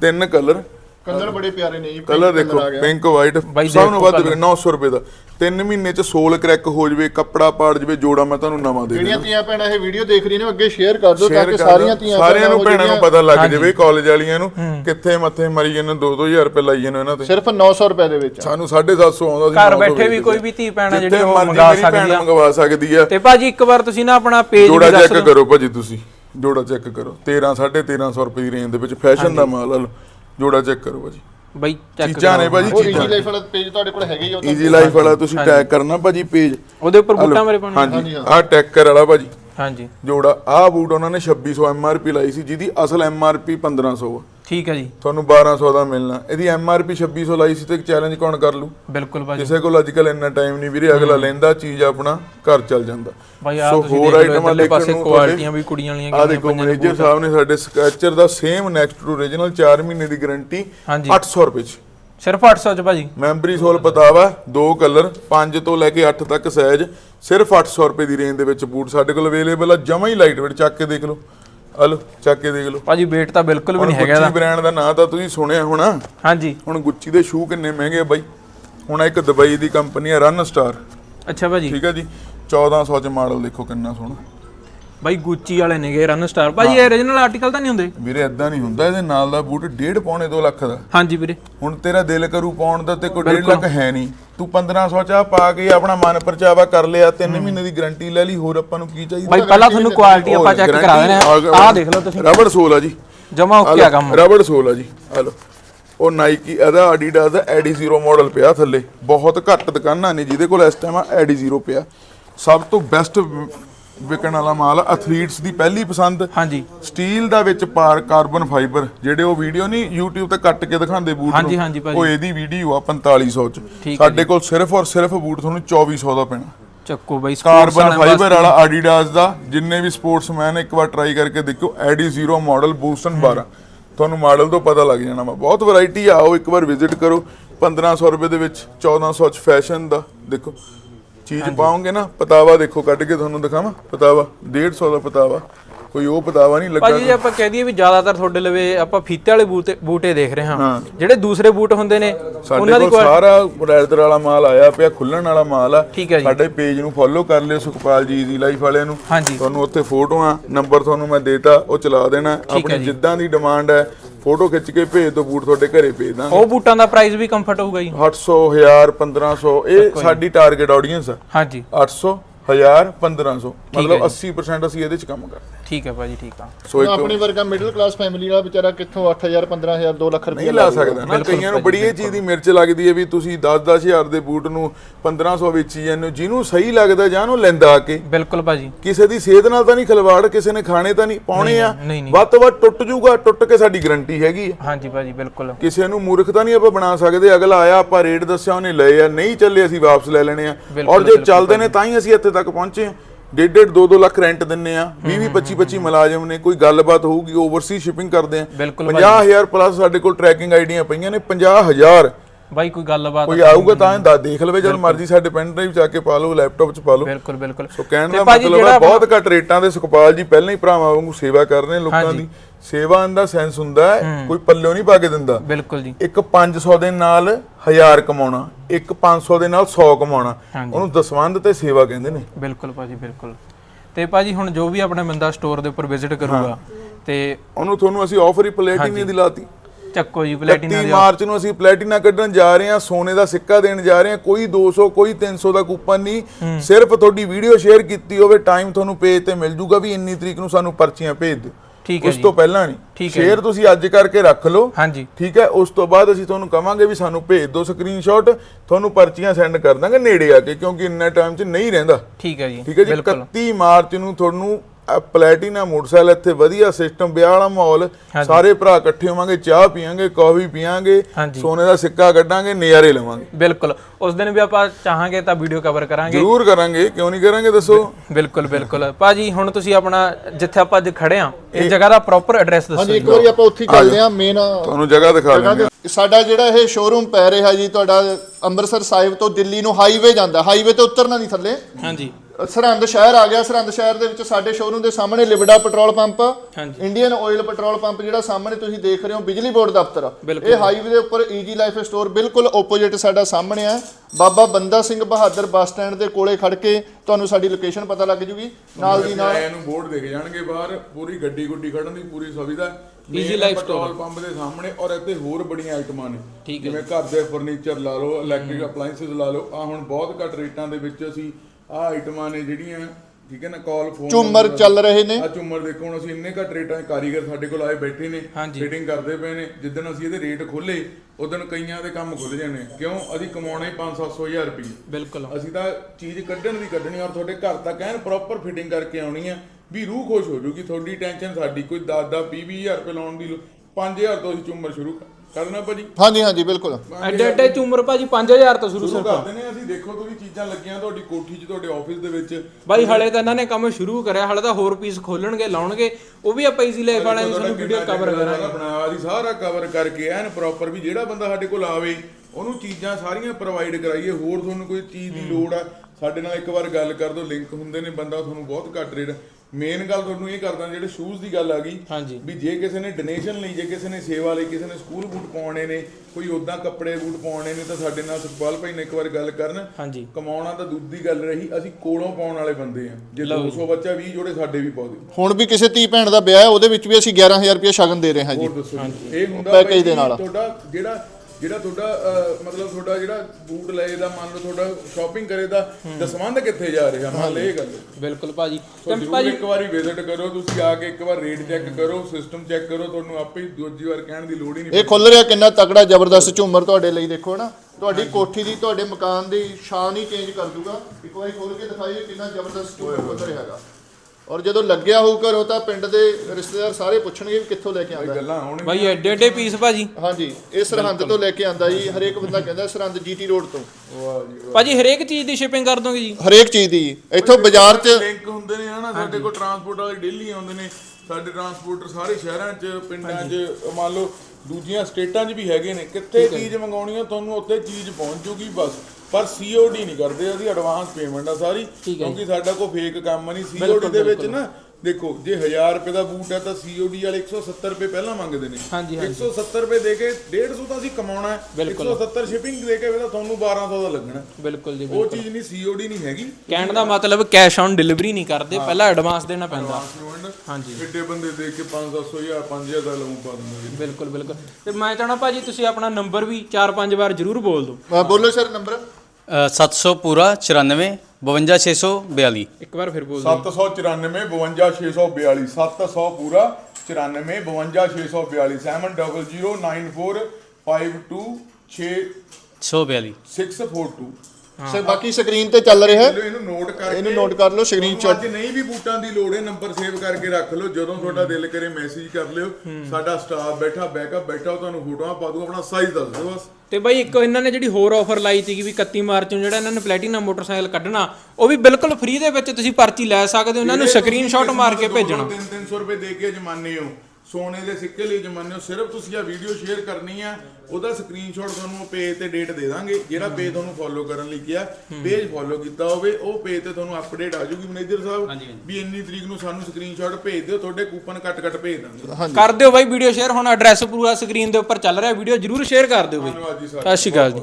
ਤਿੰਨ ਕਲਰ ਕਲਰ ਬੜੇ ਪਿਆਰੇ ਨੇ ਜੀ ਕਲਰ ਦੇਖੋ। ਪਿੰਕ ਵਾਈਟ ਸਭ ਨੂੰ ਵੱਧ colour। ਵੀਰੇ 900 ਰੁਪਏ ਦਾ। 3 ਮਹੀਨੇ ਚ ਸੋਲ ਕ੍ਰੈਕ ਹੋ ਜਵੇ ਕੱਪੜਾ ਪਾੜ ਜਵੇ ਜੋੜਾ ਮੈਂ ਤੁਹਾਨੂੰ ਨਵਾਂ ਦੇ ਜਿਹੜੀਆਂ ਧੀਆਂ ਭੈਣਾਂ ਇਹ ਵੀਡੀਓ ਦੇਖ ਰਹੀਆਂ ਨੇ ਅੱਗੇ ਸ਼ੇਅਰ ਕਰ ਦਿਓ ਤਾਂ ਕਿ ਸਾਰੀਆਂ। ਧੀਆਂ ਸਾਰਿਆਂ ਨੂੰ ਭੈਣਾਂ ਨੂੰ ਪਤਾ ਲੱਗ ਜਾਵੇ ਕਾਲਜ ਵਾਲੀਆਂ ਨੂੰ ਕਿੱਥੇ ਮੱਥੇ ਮਰੀ ਜਾਂਦੇ 2-2000 ਰੁਪਏ ਲਾਈ ਜਾਂਦੇ ਇਹਨਾਂ ਤੇ। ਸਿਰਫ 900 ਰੁਪਏ ਦੇ ਵਿੱਚ। ਸਾਨੂੰ 750 ਆਉਂਦਾ ਸੀ ਘਰ 900 ਬੈਠੇ ਵੀ ਕੋਈ ਵੀ ਧੀ ਭੈਣ ਜਿਹੜੀ ਉਹ ਮੰਗਾ ਸਕਦੀ ਆ। ਮੰਗਵਾ ਸਕਦੀ ਆ। ਤੇ ਭਾਜੀ ਇੱਕ ਵਾਰ ਤੁਸੀਂ ਨਾ ਆਪਣਾ ਪੇਜ ਜੋੜਾ ਚੈੱਕ ਕਰੋ ਭਾਜੀ ਤੁਸੀਂ ਜੋੜਾ ਚੈੱਕ ਕਰੋ। 13 1350 ਰੁਪਏ ਦੀ ਰੇਂਜ ਦੇ ਵਿੱਚ ਫੈਸ਼ਨ ਦਾ ਮਾਲ ਆ ਲਓ। ਜੋੜਾ ਚੈੱਕ ਕਰੋ ਭਾਜੀ। ਬਾਈ ਚੈੱਕ ਚੀਜ਼ਾਂ ਨੇ ਭਾਜੀ ਉਹ ਚੀਜ਼ਾਂ। ਈਜੀ ਲਾਈਫ ਵਾਲਾ ਪੇਜ ਤੁਹਾਡੇ ਕੋਲ ਹੈਗਾ ਹੀ ਆ, ਉਹ ਤਾਂ ਈਜ਼ੀ ਲਾਈਫ ਵਾਲਾ ਤੁਸੀਂ ਟੈਗ ਕਰਨਾ ਭਾਜੀ ਪੇਜ ਉਹਦੇ ਉੱਪਰ ਬੂਟਾਂ ਮੇਰੇ ਪਾਉਣੇ ਹਾਂਜੀ। ਆਹ ਟੈਕਰ ਵਾਲਾ ਭਾਜੀ। ਹਾਂਜੀ। ਜੋੜਾ ਆਹ ਬੂਟ ਉਹਨਾਂ ਨੇ 2600 ਐਮਆਰਪੀ ਲਾਈ ਸੀ ਜਿਹਦੀ ਅਸਲ ਐਮਆਰਪੀ 1500 ਆ। ਠੀਕ ਹੈ ਜੀ। ਤੁਹਾਨੂੰ 1200 ਦਾ ਮਿਲਣਾ। ਇਹਦੀ ਐਮਆਰਪੀ 2600 ਲਾਈ ਸੀ ਤੇ ਚੈਲੰਜ ਕੌਣ ਕਰ ਲੂ? ਬਿਲਕੁਲ ਭਾਜੀ। ਕਿਸੇ ਕੋਲ ਅੱਜਕੱਲ ਇੰਨਾ ਟਾਈਮ ਨਹੀਂ ਵੀਰੇ। ਅਗਲਾ ਲੈਂਦਾ ਚੀਜ਼ ਆਪਣਾ ਘਰ ਚੱਲ ਜਾਂਦਾ। ਭਾਈ ਆ ਸੋ ਤੁਸੀਂ ਹੋਰ ਆਈਟਮਾਂ ਦੇਖਣ ਪਾਸੇ ਕੁਆਲਿਟੀਆਂ ਵੀ ਕੁੜੀਆਂ ਵਾਲੀਆਂ ਆ ਦੇਖੋ ਮੈਨੇਜਰ ਸਾਹਿਬ ਨੇ ਸਾਡੇ ਸਕੈਚਰ ਦਾ ਸੇਮ ਨੈਕਸਟ ਟੂ origignal 4 ਮਹੀਨੇ ਦੀ ਗਾਰੰਟੀ ਹਾਂਜੀ। 800 ਰੁਪਏ ਚ। ਸਿਰਫ 800 ਚ ਭਾਜੀ। ਮੈਮਰੀ ਸੋਲ ਪਤਾਵਾ ਦੋ ਕਲਰ 5 ਤੋਂ ਲੈ ਕੇ 8 ਤੱਕ ਸਾਈਜ਼ ਸਿਰਫ 800 ਰੁਪਏ ਦੀ ਰੇਂਜ ਦੇ ਵਿੱਚ ਬੂਟ ਸਾਡੇ ਕੋਲ ਅਵੇਲੇਬਲ ਆ ਜਮਾ ਹੀ ਲਾਈਟ ਵੇਟ ਚੱਕ ਕੇ ਦੇਖ ਲਓ। ਆ ਲਓ ਚੱਕ ਕੇ ਦੇਖ ਲਓ। ਭਾਜੀ weight ਤਾਂ ਬਿਲਕੁਲ ਵੀ ਨਹੀਂ ਹੈਗਾ ਗੁੱਚੀ ਇਹਦਾ। ਬ੍ਰਾਂਡ ਦਾ ਨਾਂ ਤਾਂ ਤੁਸੀਂ ਸੁਣਿਆ ਹੋਣਾ। ਹਾਂਜੀ। ਹੁਣ ਗੁੱਚੀ ਦੇ ਸ਼ੂ ਕਿੰਨੇ ਮਹਿੰਗੇ ਆ ਬਾਈ? ਹੁਣ ਇੱਕ ਦੁਬਈ ਦੀ ਕੰਪਨੀ ਆ ਰਨ ਸਟਾਰ ਅੱਛਾ ਭਾਜੀ। ਠੀਕ ਹੈ ਜੀ? 1400 ਚ ਮਾਡਲ ਦੇਖੋ ਕਿੰਨਾ ਸੋਹਣਾ। ਬਾਈ ਗੁੱਚੀ ਵਾਲੇ ਨੇਗੇ ਰਨ ਸਟਾਰ ਭਾਜੀ ਇਹ origignal ਆਰਟੀਕਲ ਤਾਂ ਨਹੀਂ ਹੁੰਦੇ? ਵੀਰੇ ਐਦਾਂ ਨਹੀਂ ਹੁੰਦਾ ਇਹਦੇ ਨਾਲ ਦਾ ਬੂਟ 1.5 ਪੌਣੇ 2 ਲੱਖ ਦਾ। ਹਾਂਜੀ ਵੀਰੇ। ਹੁਣ ਤੇਰਾ ਦਿਲ ਕਰੂ ਪਾਉਣ ਦਾ ਤੇ ਕੋਈ 1.5 ਲੱਖ ਹੈ ਨਹੀਂ। ਤੂੰ 1500 ਚ ਪਾ ਕੇ ਆਪਣਾ ਮਨ ਪਰਚਾਵਾ ਕਰ ਲਿਆ 3 ਮਹੀਨੇ ਦੀ ਗਾਰੰਟੀ ਲੈ ਲਈ ਹੋਰ ਆਪਾਂ ਨੂੰ ਕੀ ਚਾਹੀਦਾ? ਬਾਈ ਪਹਿਲਾਂ ਤੁਹਾਨੂੰ ਕੁਆਲਿਟੀ ਆਪਾਂ ਚੈੱਕ ਕਰਾ ਦੇਣਾ। ਆਹ ਦੇਖ ਲਓ ਤੁਸੀਂ। ਰਬੜ ਸੋਲ ਆ ਜੀ। ਜਮਾ ਓਕੇ ਆ ਕੰਮ। ਰਬੜ ਸੋਲ ਆ ਜੀ। ਆ ਲਓ। ਉਹ ਨਾਈਕੀ ਇਹਦਾ ਐਡੀਡਾਸ ਦਾ ਐਡੀ ਜ਼ੀਰੋ ਮਾਡਲ ਪਿਆ ਥੱਲੇ। ਬਹੁਤ ਘੱਟ ਦੁਕਾਨਾਂ ਨੇ ਜਿਹਦੇ ਕੋਲ ਇਸ ਟਾਈਮ ਆ ਐਡੀ ਜ਼ੀਰੋ ਪਿਆ। ਸਭ ਤੋਂ ਬੈਸਟ ਵਿਕਣ ਵਾਲਾ ਮਾਲ ਐਥਲੀਟਸ ਦੀ ਪਹਿਲੀ ਪਸੰਦ ਹਾਂਜੀ। ਸਟੀਲ ਦਾ ਵਿੱਚ ਪਾਰ ਕਾਰਬਨ ਫਾਈਬਰ ਜਿਹੜੇ ਉਹ ਵੀਡੀਓ ਨਹੀਂ YouTube ਤੇ ਕੱਟ ਕੇ ਦਿਖਾਉਂਦੇ ਬੂਟ ਹਾਂਜੀ, ਹਾਂਜੀ ਭਾਜੀ। ਉਹ ਇਹਦੀ ਵੀਡੀਓ ਆ 4500 ਚ। ਸਾਡੇ ਕੋਲ ਸਿਰਫ ਔਰ ਸਿਰਫ ਬੂਟ ਤੁਹਾਨੂੰ 2400 ਦਾ ਪੈਣਾ। ਚੱਕੋ ਬਾਈ ਕਾਰਬਨ ਫਾਈਬਰ। ਵਾਲਾ ਐਡੀਡਾਸ ਦਾ ਜਿੰਨੇ ਵੀ ਸਪੋਰਟਸਮੈਨ ਇੱਕ ਵਾਰ ਟਰਾਈ ਕਰਕੇ ਦੇਖਿਓ ਐਡੀ ਜ਼ੀਰੋ ਮਾਡਲ ਬੂਸਟਨ 12 ਤੁਹਾਨੂੰ ਮਾਡਲ ਤੋਂ ਪਤਾ ਲੱਗ ਜਾਣਾ ਵਾ। ਬਹੁਤ ਵੈਰਾਈਟੀ ਆ ਆਓ ਇੱਕ ਵਾਰ ਵਿਜ਼ਿਟ ਕਰੋ। 1500 ਰੁਪਏ ਦੇ ਵਿੱਚ 1400 ਚ ਫੈਸ਼ਨ ਦਾ। ਦੇਖੋ ਚੀਜ਼ ਪਾਉਂਗੇ ਨਾ ਪਤਾਵਾ ਦੇਖੋ ਕੱਢ ਕੇ ਤੁਹਾਨੂੰ ਦਿਖਾਵਾਂ ਪਤਾਵਾ 150 ਦਾ ਪਤਾਵਾ। ਕੋਈ ਉਹ ਪਤਾਵਾ ਨਹੀਂ ਲੱਗਾ ਭਾਜੀ ਜੇ ਆਪਾਂ ਕਹਿ ਦਈਏ ਵੀ ਜ਼ਿਆਦਾਤਰ ਤੁਹਾਡੇ ਲਵੇ ਆਪਾਂ ਫੀਤੇ ਵਾਲੇ ਬੂਟੇ ਬੂਟੇ ਦੇਖ ਰਹੇ ਹਾਂ। ਜਿਹੜੇ ਦੂਸਰੇ ਬੂਟ ਹੁੰਦੇ ਨੇ ਉਹਨਾਂ ਦੀ ਸਾਰਾ ਰੈਦਰ ਵਾਲਾ ਮਾਲ ਆਇਆ ਪਿਆ ਖੁੱਲਣ ਵਾਲਾ ਮਾਲ ਆ। ਸਾਡੇ ਪੇਜ ਨੂੰ ਫੋਲੋ ਕਰ ਲਿਓ ਸੁਖਪਾਲ ਜੀ ਦੀ ਲਾਈਫ ਵਾਲਿਆਂ ਨੂੰ। ਤੁਹਾਨੂੰ ਉੱਥੇ ਫੋਟੋਆਂ ਨੰਬਰ ਤੁਹਾਨੂੰ ਮੈਂ ਦੇਤਾ ਉਹ ਚਲਾ ਦੇਣਾ। ਆਪਣੀ। ਜਿੱਦਾਂ ਦੀ ਡਿਮਾਂਡ ਹੈ ਫੋਟੋ ਖਿੱਚ ਕੇ ਭੇਜ ਦੋ ਬੂਟ ਤੁਹਾਡੇ ਘਰੇ ਭੇਜ ਦਾਂਗੇ। ਉਹ ਬੂਟਾਂ ਦਾ ਪ੍ਰਾਈਸ ਵੀ ਕੰਫਰਟ ਹੋਊਗਾ ਜੀ। 800 1000 1500 ਇਹ ਸਾਡੀ ਟਾਰਗੇਟ ਆਡੀਅנס ਆ। ਹਾਂਜੀ। 800 1000 1500 ਮਤਲਬ 80% ਅਸੀਂ ਇਹਦੇ ਚ ਕੰਮ ਕਰਦੇ ਹਾਂ। ਠੀਕ ਹੈ ਭਾਜੀ ਠੀਕ ਆ। ਸੋ ਇੱਕ ਆਪਣੀ ਵਰਗਾ ਮਿਡਲ ਕਲਾਸ ਫੈਮਿਲੀ ਵਾਲਾ ਵਿਚਾਰਾ ਕਿੱਥੋਂ 8000 15000 2 ਲੱਖ ਰੁਪਏ ਨਹੀਂ ਲਾ ਸਕਦਾ ਨਾ। ਕਈਆਂ ਨੂੰ ਬੜੀ ਇਹ ਚੀਜ਼ ਦੀ ਮਿਰਚ ਲੱਗਦੀ ਹੈ ਵੀ ਤੁਸੀਂ 10-10000 ਦੇ ਬੂਟ ਨੂੰ 1500 ਵੇਚੀ ਜਾਂਦੇ ਹੋ। ਜਿਹਨੂੰ ਸਹੀ ਲੱਗਦਾ ਜਾਂ ਉਹਨੂੰ ਲੈਂਦਾ ਆ ਕੇ। ਬਿਲਕੁਲ ਭਾਜੀ। ਕਿਸੇ ਦੀ ਸਿਹਤ ਨਾਲ ਤਾਂ ਨਹੀਂ ਖਿਲਵਾੜ ਕਿਸੇ ਨੇ ਖਾਣੇ ਤਾਂ ਨਹੀਂ ਪਾਉਣੇ ਆ। ਵੱਧ ਤੋਂ ਵੱਧ ਟੁੱਟ ਜੂਗਾ ਟੁੱਟ ਕੇ ਸਾਡੀ ਗਾਰੰਟੀ ਹੈਗੀ ਹੈ ਹਾਂਜੀ ਭਾਜੀ ਬਿਲਕੁਲ। ਕਿਸੇ ਨੂੰ ਮੂਰਖ ਤਾਂ ਨਹੀਂ ਆਪਾਂ ਬਣਾ ਸਕਦੇ। ਅਗਲਾ ਆਇਆ ਆਪਾਂ ਰੇਟ ਦੱਸਿਆ ਉਹਨੇ ਲਏ ਆ। ਨਹੀਂ ਚੱਲੇ ਅਸੀਂ ਵਾਪਸ ਲੈ ਲੈਣੇ ਆ। ਔਰ ਜੇ ਚੱਲਦੇ ਨੇ ਤਾਂ ਹੀ ਅਸੀਂ ਇੱਥੇ ਤੱਕ ਪਹੁੰਚੇ। ਡੇਢ ਡੇਢ 2 2 ਲੱਖ ਰੈਂਟ ਦਿੰਨੇ ਆ 20 20 25 25 ਮੁਲਾਜ਼ਮ ਨੇ ਕੋਈ ਗੱਲਬਾਤ ਹੋਊਗੀ ਓਵਰਸੀ ਸ਼ਿਪਿੰਗ ਕਰਦੇ ਆ। ਬਿਲਕੁਲ 50000 ਪਲੱਸ ਸਾਡੇ ਕੋਲ ਟਰੈਕਿੰਗ ਆਈਡੀਆਂ ਪਈਆਂ ਨੇ 50000 ਬਾਈ ਕੋਈ ਗੱਲਬਾਤ ਕੋਈ ਆਊਗਾ ਤਾਂ ਇਹਦਾ ਦੇਖ ਲਵੇ ਜਦ ਮਰਜ਼ੀ ਸਾਡੇ ਪੈਨ ਡਰਾਈਵ ਚੱਕ ਕੇ ਪਾ ਲਓ ਲੈਪਟਾਪ 'ਚ ਪਾ ਲਓ। ਬਿਲਕੁਲ ਬਿਲਕੁਲ। ਸੋ ਕਹਿਣ ਦਾ ਮਤਲਬ ਹੈ ਬਹੁਤ ਘੱਟ ਰੇਟਾਂ ਦੇ ਸੁਖਪਾਲ ਜੀ ਪਹਿਲਾਂ ਹੀ ਭਰਾਵਾਂ ਵਾਂਗੂ ਸੇਵਾ ਕਰ ਰਹੇ ਨੇ ਲੋਕਾਂ। ਦੀ। ਸੇਵਾ ਦਾ ਸੈਂਸ ਹੁੰਦਾ ਹੈ ਕੋਈ ਪੱਲਿਓ ਨਹੀਂ ਪਾ ਕੇ ਦਿੰਦਾ। ਬਿਲਕੁਲ ਜੀ। ਇੱਕ 500 ਦੇ ਨਾਲ 1000 ਕਮਾਉਣਾ ਇੱਕ 500 ਦੇ ਨਾਲ 100 ਕਮਾਉਣਾ ਹਾਂਜੀ। ਉਹਨੂੰ ਦਸਵੰਧ ਤੇ ਸੇਵਾ ਕਹਿੰਦੇ ਨੇ। ਬਿਲਕੁਲ ਭਾਜੀ ਬਿਲਕੁਲ। ਤੇ ਭਾਜੀ ਹੁਣ ਜੋ ਵੀ ਆਪਣਾ ਬੰਦਾ ਸਟੋਰ ਦੇ ਉੱਪਰ ਵਿਜ਼ਿਟ ਕਰੂਗਾ ਤੇ ਉਹਨੂੰ ਤੁਹਾਨੂੰ ਅਸੀਂ ਆਫਰ ਹੀ ਪਲੇਟੀਨਾ ਦੀ ਲਾਤੀ। ਚੱਕੋ ਜੀ ਪਲੇਟੀਨਾ 31 ਦੀ ਮਾਰਚ ਨੂੰ ਅਸੀਂ ਪਲੇਟੀਨਾ ਕੱਢਣ ਜਾ ਰਹੇ ਹਾਂ ਸੋਨੇ ਦਾ ਸਿੱਕਾ ਦੇਣ ਜਾ ਰਹੇ ਹਾਂ ਕੋਈ 200 ਕੋਈ 300 ਦਾ ਕੂਪਨ ਨਹੀਂ। ਸਿਰਫ ਤੁਹਾਡੀ ਵੀਡੀਓ ਸ਼ੇਅਰ ਕੀਤੀ ਹੋਵੇ ਟਾਈਮ ਤੁਹਾਨੂੰ ਪੇਜ ਤੇ ਮਿਲ ਜੂਗਾ ਵੀ ਇੰਨੀ ਤਰੀਕ ਨੂੰ ਸਾਨੂੰ ਪਰਚੀਆਂ ਭੇਜ ਦਿਓ। ਠੀਕ ਹੈ ਉਸ ਤੋਂ ਪਹਿਲਾਂ ਨਹੀਂ। ਠੀਕ ਹੈ ਸ਼ੇਅਰ ਤੁਸੀਂ ਅੱਜ ਕਰਕੇ ਰੱਖ ਲਓ। ਹਾਂਜੀ। ਠੀਕ ਹੈ ਉਸ ਤੋਂ ਬਾਅਦ ਅਸੀਂ ਤੁਹਾਨੂੰ ਕਵਾਂਗੇ ਵੀ ਸਾਨੂੰ ਭੇਜ ਦਿਓ ਸਕਰੀਨਸ਼ਾਟ ਤੁਹਾਨੂੰ ਪਰਚੀਆਂ ਸੈਂਡ ਕਰ ਦਾਂਗੇ ਨੇੜੇ ਆ ਕੇ ਕਿਉਂਕਿ ਇੰਨਾ ਟਾਈਮ 'ਚ ਨਹੀਂ ਰਹਿੰਦਾ। ਠੀਕ ਹੈ ਜੀ ਠੀਕ ਹੈ ਜੀ 31 ਮਾਰਚ ਨੂੰ ਤੁਹਾਨੂੰ ਪਲੈਟੀਨਾ ਮੋਟਰਸਾਈਕਲ ਇੱਥੇ ਵਧੀਆ ਸਿਸਟਮ ਵਿਆਹ ਵਾਲਾ ਮਾਹੌਲ। ਸਾਰੇ ਭਰਾ ਇਕੱਠੇ ਹੋਵਾਂਗੇ ਚਾਹ ਪੀਵਾਂਗੇ ਕਾਫੀ ਪੀਵਾਂਗੇ। ਸੋਨੇ ਦਾ ਸਿੱਕਾ ਕੱਢਾਂਗੇ ਨਜ਼ਾਰੇ ਲਵਾਂਗੇ। ਬਿਲਕੁਲ। ਉਸ ਦਿਨ ਵੀ ਆਪਾਂ ਚਾਹਾਂਗੇ ਤਾਂ ਵੀਡੀਓ ਕਵਰ ਕਰਾਂਗੇ। ਜ਼ਰੂਰ ਕਰਾਂਗੇ ਕਿਉਂ ਨਹੀਂ ਕਰਾਂਗੇ ਦੱਸੋ? ਬਿਲਕੁਲ ਬਿਲਕੁਲ। ਭਾਜੀ ਹੁਣ ਤੁਸੀਂ ਆਪਣਾ ਜਿੱਥੇ ਆਪਾਂ ਅੱਜ ਖੜੇ ਆ ਇਹ ਜਗ੍ਹਾ ਦਾ ਪ੍ਰੋਪਰ ਐਡਰੈਸ ਦੱਸੋ ਹਾਂਜੀ ਇੱਕ ਵਾਰੀ ਆਪਾਂ ਉੱਥੇ ਚੱਲਦੇ ਆ ਮੇਨ ਤੁਹਾਨੂੰ ਜਗ੍ਹਾ ਦਿਖਾ ਦਿੰਦੇ। ਸਾਡਾ ਜਿਹੜਾ ਇਹ ਸ਼ੋਰੂਮ ਪੈ ਰਿਹਾ ਜੀ ਤੁਹਾਡਾ ਅੰਮ੍ਰਿਤਸਰ ਸਾਹਿਬ ਤੋਂ ਦਿੱਲੀ ਨੂੰ ਹਾਈਵੇ ਜਾਂਦਾ। ਹਾਈਵੇ ਤੇ ਉਤਰਨਾ ਨਹੀਂ ਥੱਲੇ। ਹਾਂਜੀ। ਸਰਹੰਦ ਸ਼ਹਿਰ ਆ ਗਿਆ ਸਰਹੰਦ ਸ਼ਹਿਰ ਦੇ ਵਿੱਚ ਸਾਡੇ ਸ਼ੋਰੂਮ ਦੇ ਸਾਹਮਣੇ ਲਿਬੜਾ petrol pump. Indian Oil petrol pump ਜਿਹੜਾ ਸਾਹਮਣੇ ਤੁਸੀਂ ਦੇਖ ਰਹੇ ਹੋ ਬਿਜਲੀ ਬੋਰਡ ਦਫ਼ਤਰ। ਇਹ ਹਾਈਵੇ ਦੇ ਉੱਪਰ ਈਜੀ ਲਾਈਫ ਸਟੋਰ ਬਿਲਕੁਲ ਆਪੋਜ਼ਿਟ ਸਾਡਾ ਸਾਹਮਣੇ ਆ ਬਾਬਾ ਬੰਦਾ ਸਿੰਘ ਬਹਾਦਰ ਬੱਸ ਸਟੈਂਡ ਦੇ ਕੋਲੇ ਖੜ ਕੇ ਤੁਹਾਨੂੰ ਸਾਡੀ ਲੋਕੇਸ਼ਨ ਪਤਾ ਲੱਗ ਜੂਗੀ। ਨਾਲ ਦੀ ਨਾਲ ਆਏ ਨੂੰ ਬੋਰਡ ਦਿਖ ਜਾਣਗੇ ਬਾਹਰ ਪੂਰੀ ਗੱਡੀ ਗੁੱਡੀ ਖੜਨ ਦੀ ਪੂਰੀ ਸੁਵਿਧਾ। Easy Main life petrol pump ਦੇ ਸਾਹਮਣੇ ਔਰ ਇੱਥੇ ਹੋਰ ਬੜੀਆਂ ਆਈਟਮਾਂ ਨੇ। ਜਿਵੇਂ ਘਰ ਦੇ ਫਰਨੀਚਰ ਲਾ ਲਓ ਇਲੈਕਟ੍ਰਿਕ ਅਪਲਾਈਐਂਸਸ ਲਾ ਲਓ। ਆ ਹੁਣ ਬਹੁਤ ਘੱਟ ਰੇਟਾਂ ਦੇ ਵਿੱਚ ਅਸੀਂ ਆ ਆਈਟਮਾਂ ਨੇ ਜਿਹੜੀਆਂ ਠੀਕ ਹੈ ਨਾ ਕਾਲ ਫੋਨ ਝੂਮਰ ਚੱਲ ਰਹੇ ਨੇ। ਆ ਝੂਮਰ ਦੇਖੋ ਹੁਣ ਅਸੀਂ ਇੰਨੇ ਘੱਟ ਰੇਟਾਂ 'ਚ ਕਾਰੀਗਰ ਸਾਡੇ ਕੋਲ ਆਏ ਬੈਠੇ ਨੇ ਹਾਂਜੀ। ਫਿਟਿੰਗ ਕਰਦੇ ਪਏ ਨੇ। ਜਿੱਦਣ ਅਸੀਂ ਇਹਦੇ ਰੇਟ ਖੋਲੇ ਉਦੋਂ ਕਈਆਂ ਦੇ ਕੰਮ ਖੁੱਲ ਜਾਣੇ ਕਿਉਂ? ਅਸੀਂ ਕਮਾਉਣੇ 5-700000 ਰੁਪਏ ਬਿਲਕੁਲ। ਅਸੀਂ ਤਾਂ ਚੀਜ਼ ਕੱਢਣ ਦੀ ਕੱਢਣੀ ਔਰ ਤੁਹਾਡੇ ਘਰ ਤੱਕ ਐਨ ਪ੍ਰੋਪਰ ਫਿਟਿੰਗ ਕਰਕੇ ਆਉਣੀ ਆ ਵੀ ਰੂਹ ਖੁਸ਼ ਹੋ ਜੂਗੀ ਤੁਹਾਡੀ ਟੈਨਸ਼ਨ ਸਾਡੀ ਕੋਈ 10 10 20 20000 ਰੁਪਏ ਲਾਉਣ ਦੀ 5000 ਤੋਂ ਅਸੀਂ ਝੂਮਰ ਸ਼ੁਰੂ ਕਰ- ਕਰ ਦੇਣਾ ਭਾਜੀ? ਹਾਂਜੀ ਹਾਂਜੀ ਬਿਲਕੁਲ। ਐਡੇ ਐਡੇ ਝੂਮਰ ਭਾਜੀ 5000 ਤੋਂ ਸ਼ੁਰੂ ਸ਼ੁਰੂ ਸਿਰਫ ਕਰ ਦਿੰਦੇ ਹਾਂ ਅਸੀਂ। ਦੇਖੋ ਤੁਸੀਂ ਚੀਜ਼ਾਂ ਲੱਗੀਆਂ ਤੁਹਾਡੀ ਕੋਠੀ 'ਚ ਤੁਹਾਡੇ ਆਫਿਸ ਦੇ ਵਿੱਚ। ਬਾਈ ਹਲੇ ਤਾਂ ਇਹਨਾਂ ਨੇ ਕੰਮ ਸ਼ੁਰੂ ਕਰਿਆ। ਹਲੇ ਤਾਂ ਹੋਰ ਪੀਸ ਖੋਲਣਗੇ ਲਾਉਣਗੇ। ਉਹ ਵੀ ਆਪਾਂ ਈਜ਼ੀ ਲਾਈਫ ਵਾਲਿਆਂ ਦੀ ਤੁਹਾਨੂੰ ਵੀਡੀਓ ਕਵਰ ਕਰਾਂਗੇ। ਬਣਾਇਆ ਅਸੀਂ ਸਾਰਾ ਕਵਰ ਕਰਕੇ ਐਨ ਪ੍ਰੋਪਰ ਵੀ ਜਿਹੜਾ ਬੰਦਾ ਸਾਡੇ ਕੋਲ ਆਵੇ ਉਹਨੂੰ ਚੀਜ਼ਾਂ ਸਾਰੀਆਂ ਪ੍ਰੋਵਾਈਡ ਕਰਾਈਏ। ਹੋਰ ਤੁਹਾਨੂੰ ਕੋਈ ਚੀਜ਼ ਦੀ ਲੋੜ ਆ। ਸਾਡੇ ਨਾਲ ਇੱਕ ਵਾਰ ਗੱਲ ਕਰ ਦਿਓ ਲਿੰਕ ਹੁੰਦੇ ਨੇ ਬੰਦਾ ਤੁਹਾਨੂੰ ਬਹੁਤ ਘੱਟ ਰੇਟ ਮੇਨ ਗੱਲ ਤੁਹਾਨੂੰ ਇਹ ਕਰਦਾ ਜਿਹੜੇ ਸ਼ੂਜ਼ ਦੀ ਗੱਲ ਆ ਗਈ ਹਾਂਜੀ। ਵੀ ਜੇ ਕਿਸੇ ਨੇ ਡੋਨੇਸ਼ਨ ਲਈ ਜੇ ਕਿਸੇ ਨੇ ਸੇਵਾ ਲਈ ਕਿਸੇ ਨੇ ਸਕੂਲ ਬੂਟ ਪਾਉਣੇ ਨੇ ਕੋਈ ਉਦਾਂ ਕੱਪੜੇ ਬੂਟ ਪਾਉਣੇ ਨੇ ਤਾਂ ਸਾਡੇ ਨਾਲ ਸੁਖਪਾਲ ਭਾਈ ਨੇ ਇੱਕ ਵਾਰ ਗੱਲ ਕਰਨ। ਹਾਂਜੀ। ਕਮਾਉਣਾ ਤਾਂ ਦੂਰ ਦੀ ਗੱਲ ਰਹੀ ਅਸੀਂ ਕੋਲੋਂ ਪਾਉਣ ਵਾਲੇ ਬੰਦੇ ਆ ਜੇ 200 ਬੱਚਾ 20 ਜੋੜੇ ਸਾਡੇ ਵੀ ਪਾ ਦਿਓ ਹੁਣ ਵੀ ਕਿਸੇ ਧੀ ਭੈਣ ਦਾ ਵਿਆਹ ਹੈ ਉਹਦੇ ਵਿੱਚ ਵੀ ਅਸੀਂ 11000 ਰੁਪਏ ਸ਼ਗਨ ਦੇ ਰਹੇ ਹਾਂ ਜੀ। ਹੋਰ ਦੱਸੋ ਜੀ। ਇਹ ਹੁੰਦਾ ਬਾਈ ਦੇ ਨਾਲ। ਤੁਹਾਡਾ ਜਿਹੜਾ ਜਿਹੜਾ ਤੁਹਾਡਾ ਮਤਲਬ ਤੁਹਾਡਾ ਜਿਹੜਾ ਬੂਟ ਲਏ ਦਾ ਮੰਨ ਲਓ ਤੁਹਾਡਾ ਸ਼ਾਪਿੰਗ ਕਰੇ ਦਾ ਦਸਵੰਧ ਕਿੱਥੇ ਜਾ ਰਿਹਾ? ਮੰਨ ਲਓ ਇਹ ਗੱਲ। ਬਿਲਕੁਲ ਭਾਜੀ। ਤੇ ਭਾਜੀ ਇੱਕ ਵਾਰੀ ਵਿਜ਼ਿਟ ਕਰੋ ਤੁਸੀਂ ਆ ਕੇ ਇੱਕ ਵਾਰ ਰੇਟ ਚੈੱਕ ਕਰੋ ਸਿਸਟਮ ਚੈੱਕ ਕਰੋ ਤੁਹਾਨੂੰ ਆਪੇ ਹੀ ਦੂਜੀ ਵਾਰ ਕਹਿਣ ਦੀ ਲੋੜ ਹੀ ਨਹੀਂ ਇਹ ਖੁੱਲ ਰਿਹਾ ਕਿੰਨਾ ਤਕੜਾ ਜ਼ਬਰਦਸਤ ਝੂਮਰ ਤੁਹਾਡੇ ਲਈ ਦੇਖੋ ਨਾ। ਤੁਹਾਡੀ ਕੋਠੀ ਦੀ ਤੁਹਾਡੇ ਮਕਾਨ ਦੀ ਸ਼ਾਨ ਹੀ ਚੇਂਜ ਕਰ ਦੂਗਾ। ਇੱਕ ਵਾਰੀ ਖੋਲ ਕੇ ਦਿਖਾਈਏ ਕਿੰਨਾ ਜ਼ਬਰਦਸਤ ਝੂਮਰ ਖੁੱਲ ਰਿਹਾ ਹੈਗਾ। ਔਰ ਜਦੋਂ ਲੱਗਿਆ ਹੋਊ ਘਰੋਂ ਤਾਂ ਪਿੰਡ ਦੇ ਰਿਸ਼ਤੇਦਾਰ ਸਾਰੇ ਪੁੱਛਣਗੇ ਵੀ ਕਿੱਥੋਂ ਲੈ ਕੇ ਆਂਦਾ ਗੱਲਾਂ ਹੋਣ ਬਾਈ ਐਡੇ ਐਡੇ ਪੀਸ ਭਾਜੀ। ਹਾਂਜੀ ਇਹ ਸਰਹੰਦ ਤੋਂ ਲੈ ਕੇ ਆਂਦਾ ਜੀ ਹਰੇਕ ਬੰਦਾ ਕਹਿੰਦਾ ਸਰਹੰਦ ਜੀਟੀ ਰੋਡ ਤੋਂ। ਵਾਹ ਜੀ ਭਾਜੀ ਹਰੇਕ ਚੀਜ਼ ਦੀ ਸ਼ਿਪਿੰਗ ਕਰ ਦੋਗੇ ਜੀ? ਹਰੇਕ ਚੀਜ਼ ਦੀ। ਇੱਥੋਂ ਬਾਜ਼ਾਰ 'ਚ ਲਿੰਕ ਹੁੰਦੇ ਨੇ ਹਨਾ ਸਾਡੇ ਕੋਲ ਟਰਾਂਸਪੋਰਟ ਵਾਲੇ ਡੇਲੀ ਆਉਂਦੇ ਨੇ। ਸਾਡੇ ਟਰਾਂਸਪੋਰਟਰ ਸਾਰੇ ਸ਼ਹਿਰਾਂ 'ਚ ਪਿੰਡਾਂ 'ਚ ਮੰਨ ਲਓ ਦੂਜੀਆਂ ਸਟੇਟਾਂ 'ਚ ਵੀ ਹੈਗੇ ਨੇ। ਕਿੱਥੇ ਚੀਜ਼ ਮੰਗਾਉਣੀ ਆ ਤੁਹਾਨੂੰ ਉੱਥੇ ਚੀਜ਼ ਪਹੁੰਚ ਜੂਗੀ ਬਸ। ਪਰ ਸੀਓਡੀ ਨਹੀਂ ਕਰਦੇ ਅਸੀਂ ਐਡਵਾਂਸ ਪੇਮੈਂਟ ਆ ਸਾਰੀ ਕਿਉਂਕਿ ਸਾਡਾ ਕੋਈ ਫੇਕ ਕੰਮ ਨਹੀਂ। ਸੀਓਡੀ ਦੇ ਵਿੱਚ ਨਾ ਦੇਖੋ ਜੇ 1000 ਰੁਪਏ ਦਾ ਬੂਟ ਹੈ ਤਾਂ ਸੀਓਡੀ ਵਾਲੇ 170 ਰੁਪਏ ਪਹਿਲਾਂ ਮੰਗਦੇ ਨੇ। ਹਾਂਜੀ, ਹਾਂਜੀ। 170 ਰੁਪਏ ਦੇ ਕੇ 150 ਤਾਂ ਅਸੀਂ ਕਮਾਉਣਾ ਹੈ। 170 ਸ਼ਿਪਿੰਗ ਦੇ ਕੇ ਤਾਂ ਤੁਹਾਨੂੰ 1200 ਦਾ ਲੱਗਣਾ ਬਿਲਕੁਲ ਜੀ ਉਹ ਚੀਜ਼ ਨਹੀਂ ਸੀਓਡੀ ਨਹੀਂ ਹੈਗੀ। ਕਹਿਣ ਦਾ ਮਤਲਬ ਕੈਸ਼ ਔਨ ਡਿਲੀਵਰੀ ਨਹੀਂ ਕਰਦੇ ਪਹਿਲਾਂ ਐਡਵਾਂਸ ਦੇਣਾ ਪੈਂਦਾ। ਹਾਂਜੀ ਹਾਂਜੀ। ਕਿੱਡੇ ਬੰਦੇ ਦੇਖ ਕੇ 500 ਜਾਂ 5000 ਦਾ ਲਵਾਂ ਪਾ ਦਿੰਦਾ ਬਿਲਕੁਲ ਬਿਲਕੁਲ। ਤੇ ਮੈਂ ਚਾਹਣਾ ਭਾਜੀ ਤੁਸੀਂ ਆਪਣਾ ਨੰਬਰ ਵੀ 4-5 ਵਾਰ ਜ਼ਰੂਰ ਬੋਲ ਦਿਓ। ਬੋਲੋ ਸਰ ਨੰਬਰ 700 ਪੂਰਾ 94 52642 ਇੱਕ ਵਾਰ ਫਿਰ ਬੋਲ ਦਿਓ। 794 52642 700 ਪੂਰਾ 94 52642 142 70942 ਸੋ ਬਾਕੀ ਸਕਰੀਨ ਤੇ ਚੱਲ ਰਿਹਾ ਹੈ। ਇਹਨੂੰ ਨੋਟ ਕਰਕੇ ਇਹਨੂੰ note ਕਰ ਲਓ, screen ਤੁਹਾਨੂੰ। ਅੱਜ ਨਹੀਂ ਵੀ ਬੂਟਾਂ ਦੀ ਲੋੜ ਹੈ ਨੰਬਰ ਸੇਵ ਕਰਕੇ ਰੱਖ ਲਓ। ਜਦੋਂ ਤੁਹਾਡਾ ਦਿਲ ਕਰੇ ਮੈਸੇਜ ਕਰ ਲਿਓ। ਸਾਡਾ ਸਟਾਫ ਬੈਠਾ ਬੈਕਅਪ ਬੈਠਾ ਉਹ ਤੁਹਾਨੂੰ ਫੋਟੋਆਂ ਪਾ ਦੂਗਾ ਆਪਣਾ ਸਾਈਜ਼ ਦੱਸ ਦਿਓ ਬਸ। ਤੇ ਬਾਈ ਇੱਕ ਇਹਨਾਂ ਨੇ ਜਿਹੜੀ ਹੋਰ ਆਫਰ ਲਾਈ ਸੀਗੀ ਵੀ 31 ਮਾਰਚ ਨੂੰ ਜਿਹੜਾ ਇਹਨਾਂ ਨੇ ਪਲੈਟੀਨਮ ਮੋਟਰਸਾਈਕਲ ਕੱਢਣਾ ਉਹ ਵੀ ਬਿਲਕੁਲ ਫ੍ਰੀ ਦੇ ਵਿੱਚ ਤੁਸੀਂ ਪਰਚੀ ਲੈ ਸਕਦੇ ਹੋ ਉਹਨਾਂ ਨੂੰ ਸਕਰੀਨਸ਼ਾਟ ਮਾਰ ਕੇ ਭੇਜਣਾ। 3-300 ਰੁਪਏ ਦੇ ਕੇ ਜਮਾਨੇ ਹੋ। ਸੋਨੇ ਦੇ ਸਿੱਕੇ ਲਈ ਜਮਾਨੇ ਹੋ ਸਿਰਫ ਤੁਸੀਂ ਆ ਵੀਡੀਓ ਸ਼ੇਅਰ ਕਰਨੀ ਆ ਉਹਦਾ ਸਕਰੀਨਸ਼ਾਟ ਤੁਹਾਨੂੰ ਪੇਜ ਤੇ ਡੇਟ ਦੇ ਦਾਂਗੇ। ਜਿਹੜਾ ਪੇਜ ਤੁਹਾਨੂੰ ਫੋਲੋ ਕਰਨ ਲਈ ਕਿਹਾ ਪੇਜ ਫੋਲੋ ਕੀਤਾ ਹੋਵੇ ਉਹ ਪੇਜ ਤੇ ਤੁਹਾਨੂੰ ਅਪਡੇਟ ਆ ਜੂਗੀ ਮੈਨੇਜਰ ਸਾਹਿਬ ਵੀ ਇੰਨੀ ਤਰੀਕ ਨੂੰ ਸਾਨੂੰ ਸਕਰੀਨਸ਼ਾਟ ਭੇਜ ਦਿਓ ਤੁਹਾਡੇ ਕੂਪਨ ਕੱਟ ਕੱਟ ਭੇਜ ਦਾਂਗੇ। ਕਰ ਦਿਓ ਬਾਈ ਵੀਡੀਓ ਸ਼ੇਅਰ ਹੁਣ ਐਡਰੈਸ ਪੂਰਾ ਸਕਰੀਨ ਦੇ ਉੱਪਰ ਚੱਲ ਰਿਹਾ ਵੀਡੀਓ ਜਰੂਰ ਸ਼ੇਅਰ ਕਰ ਦਿਓ ਬਾਈ। ਧੰਨਵਾਦ ਜੀ ਸਤਿ ਸ਼੍ਰੀ ਅਕਾਲ ਜੀ।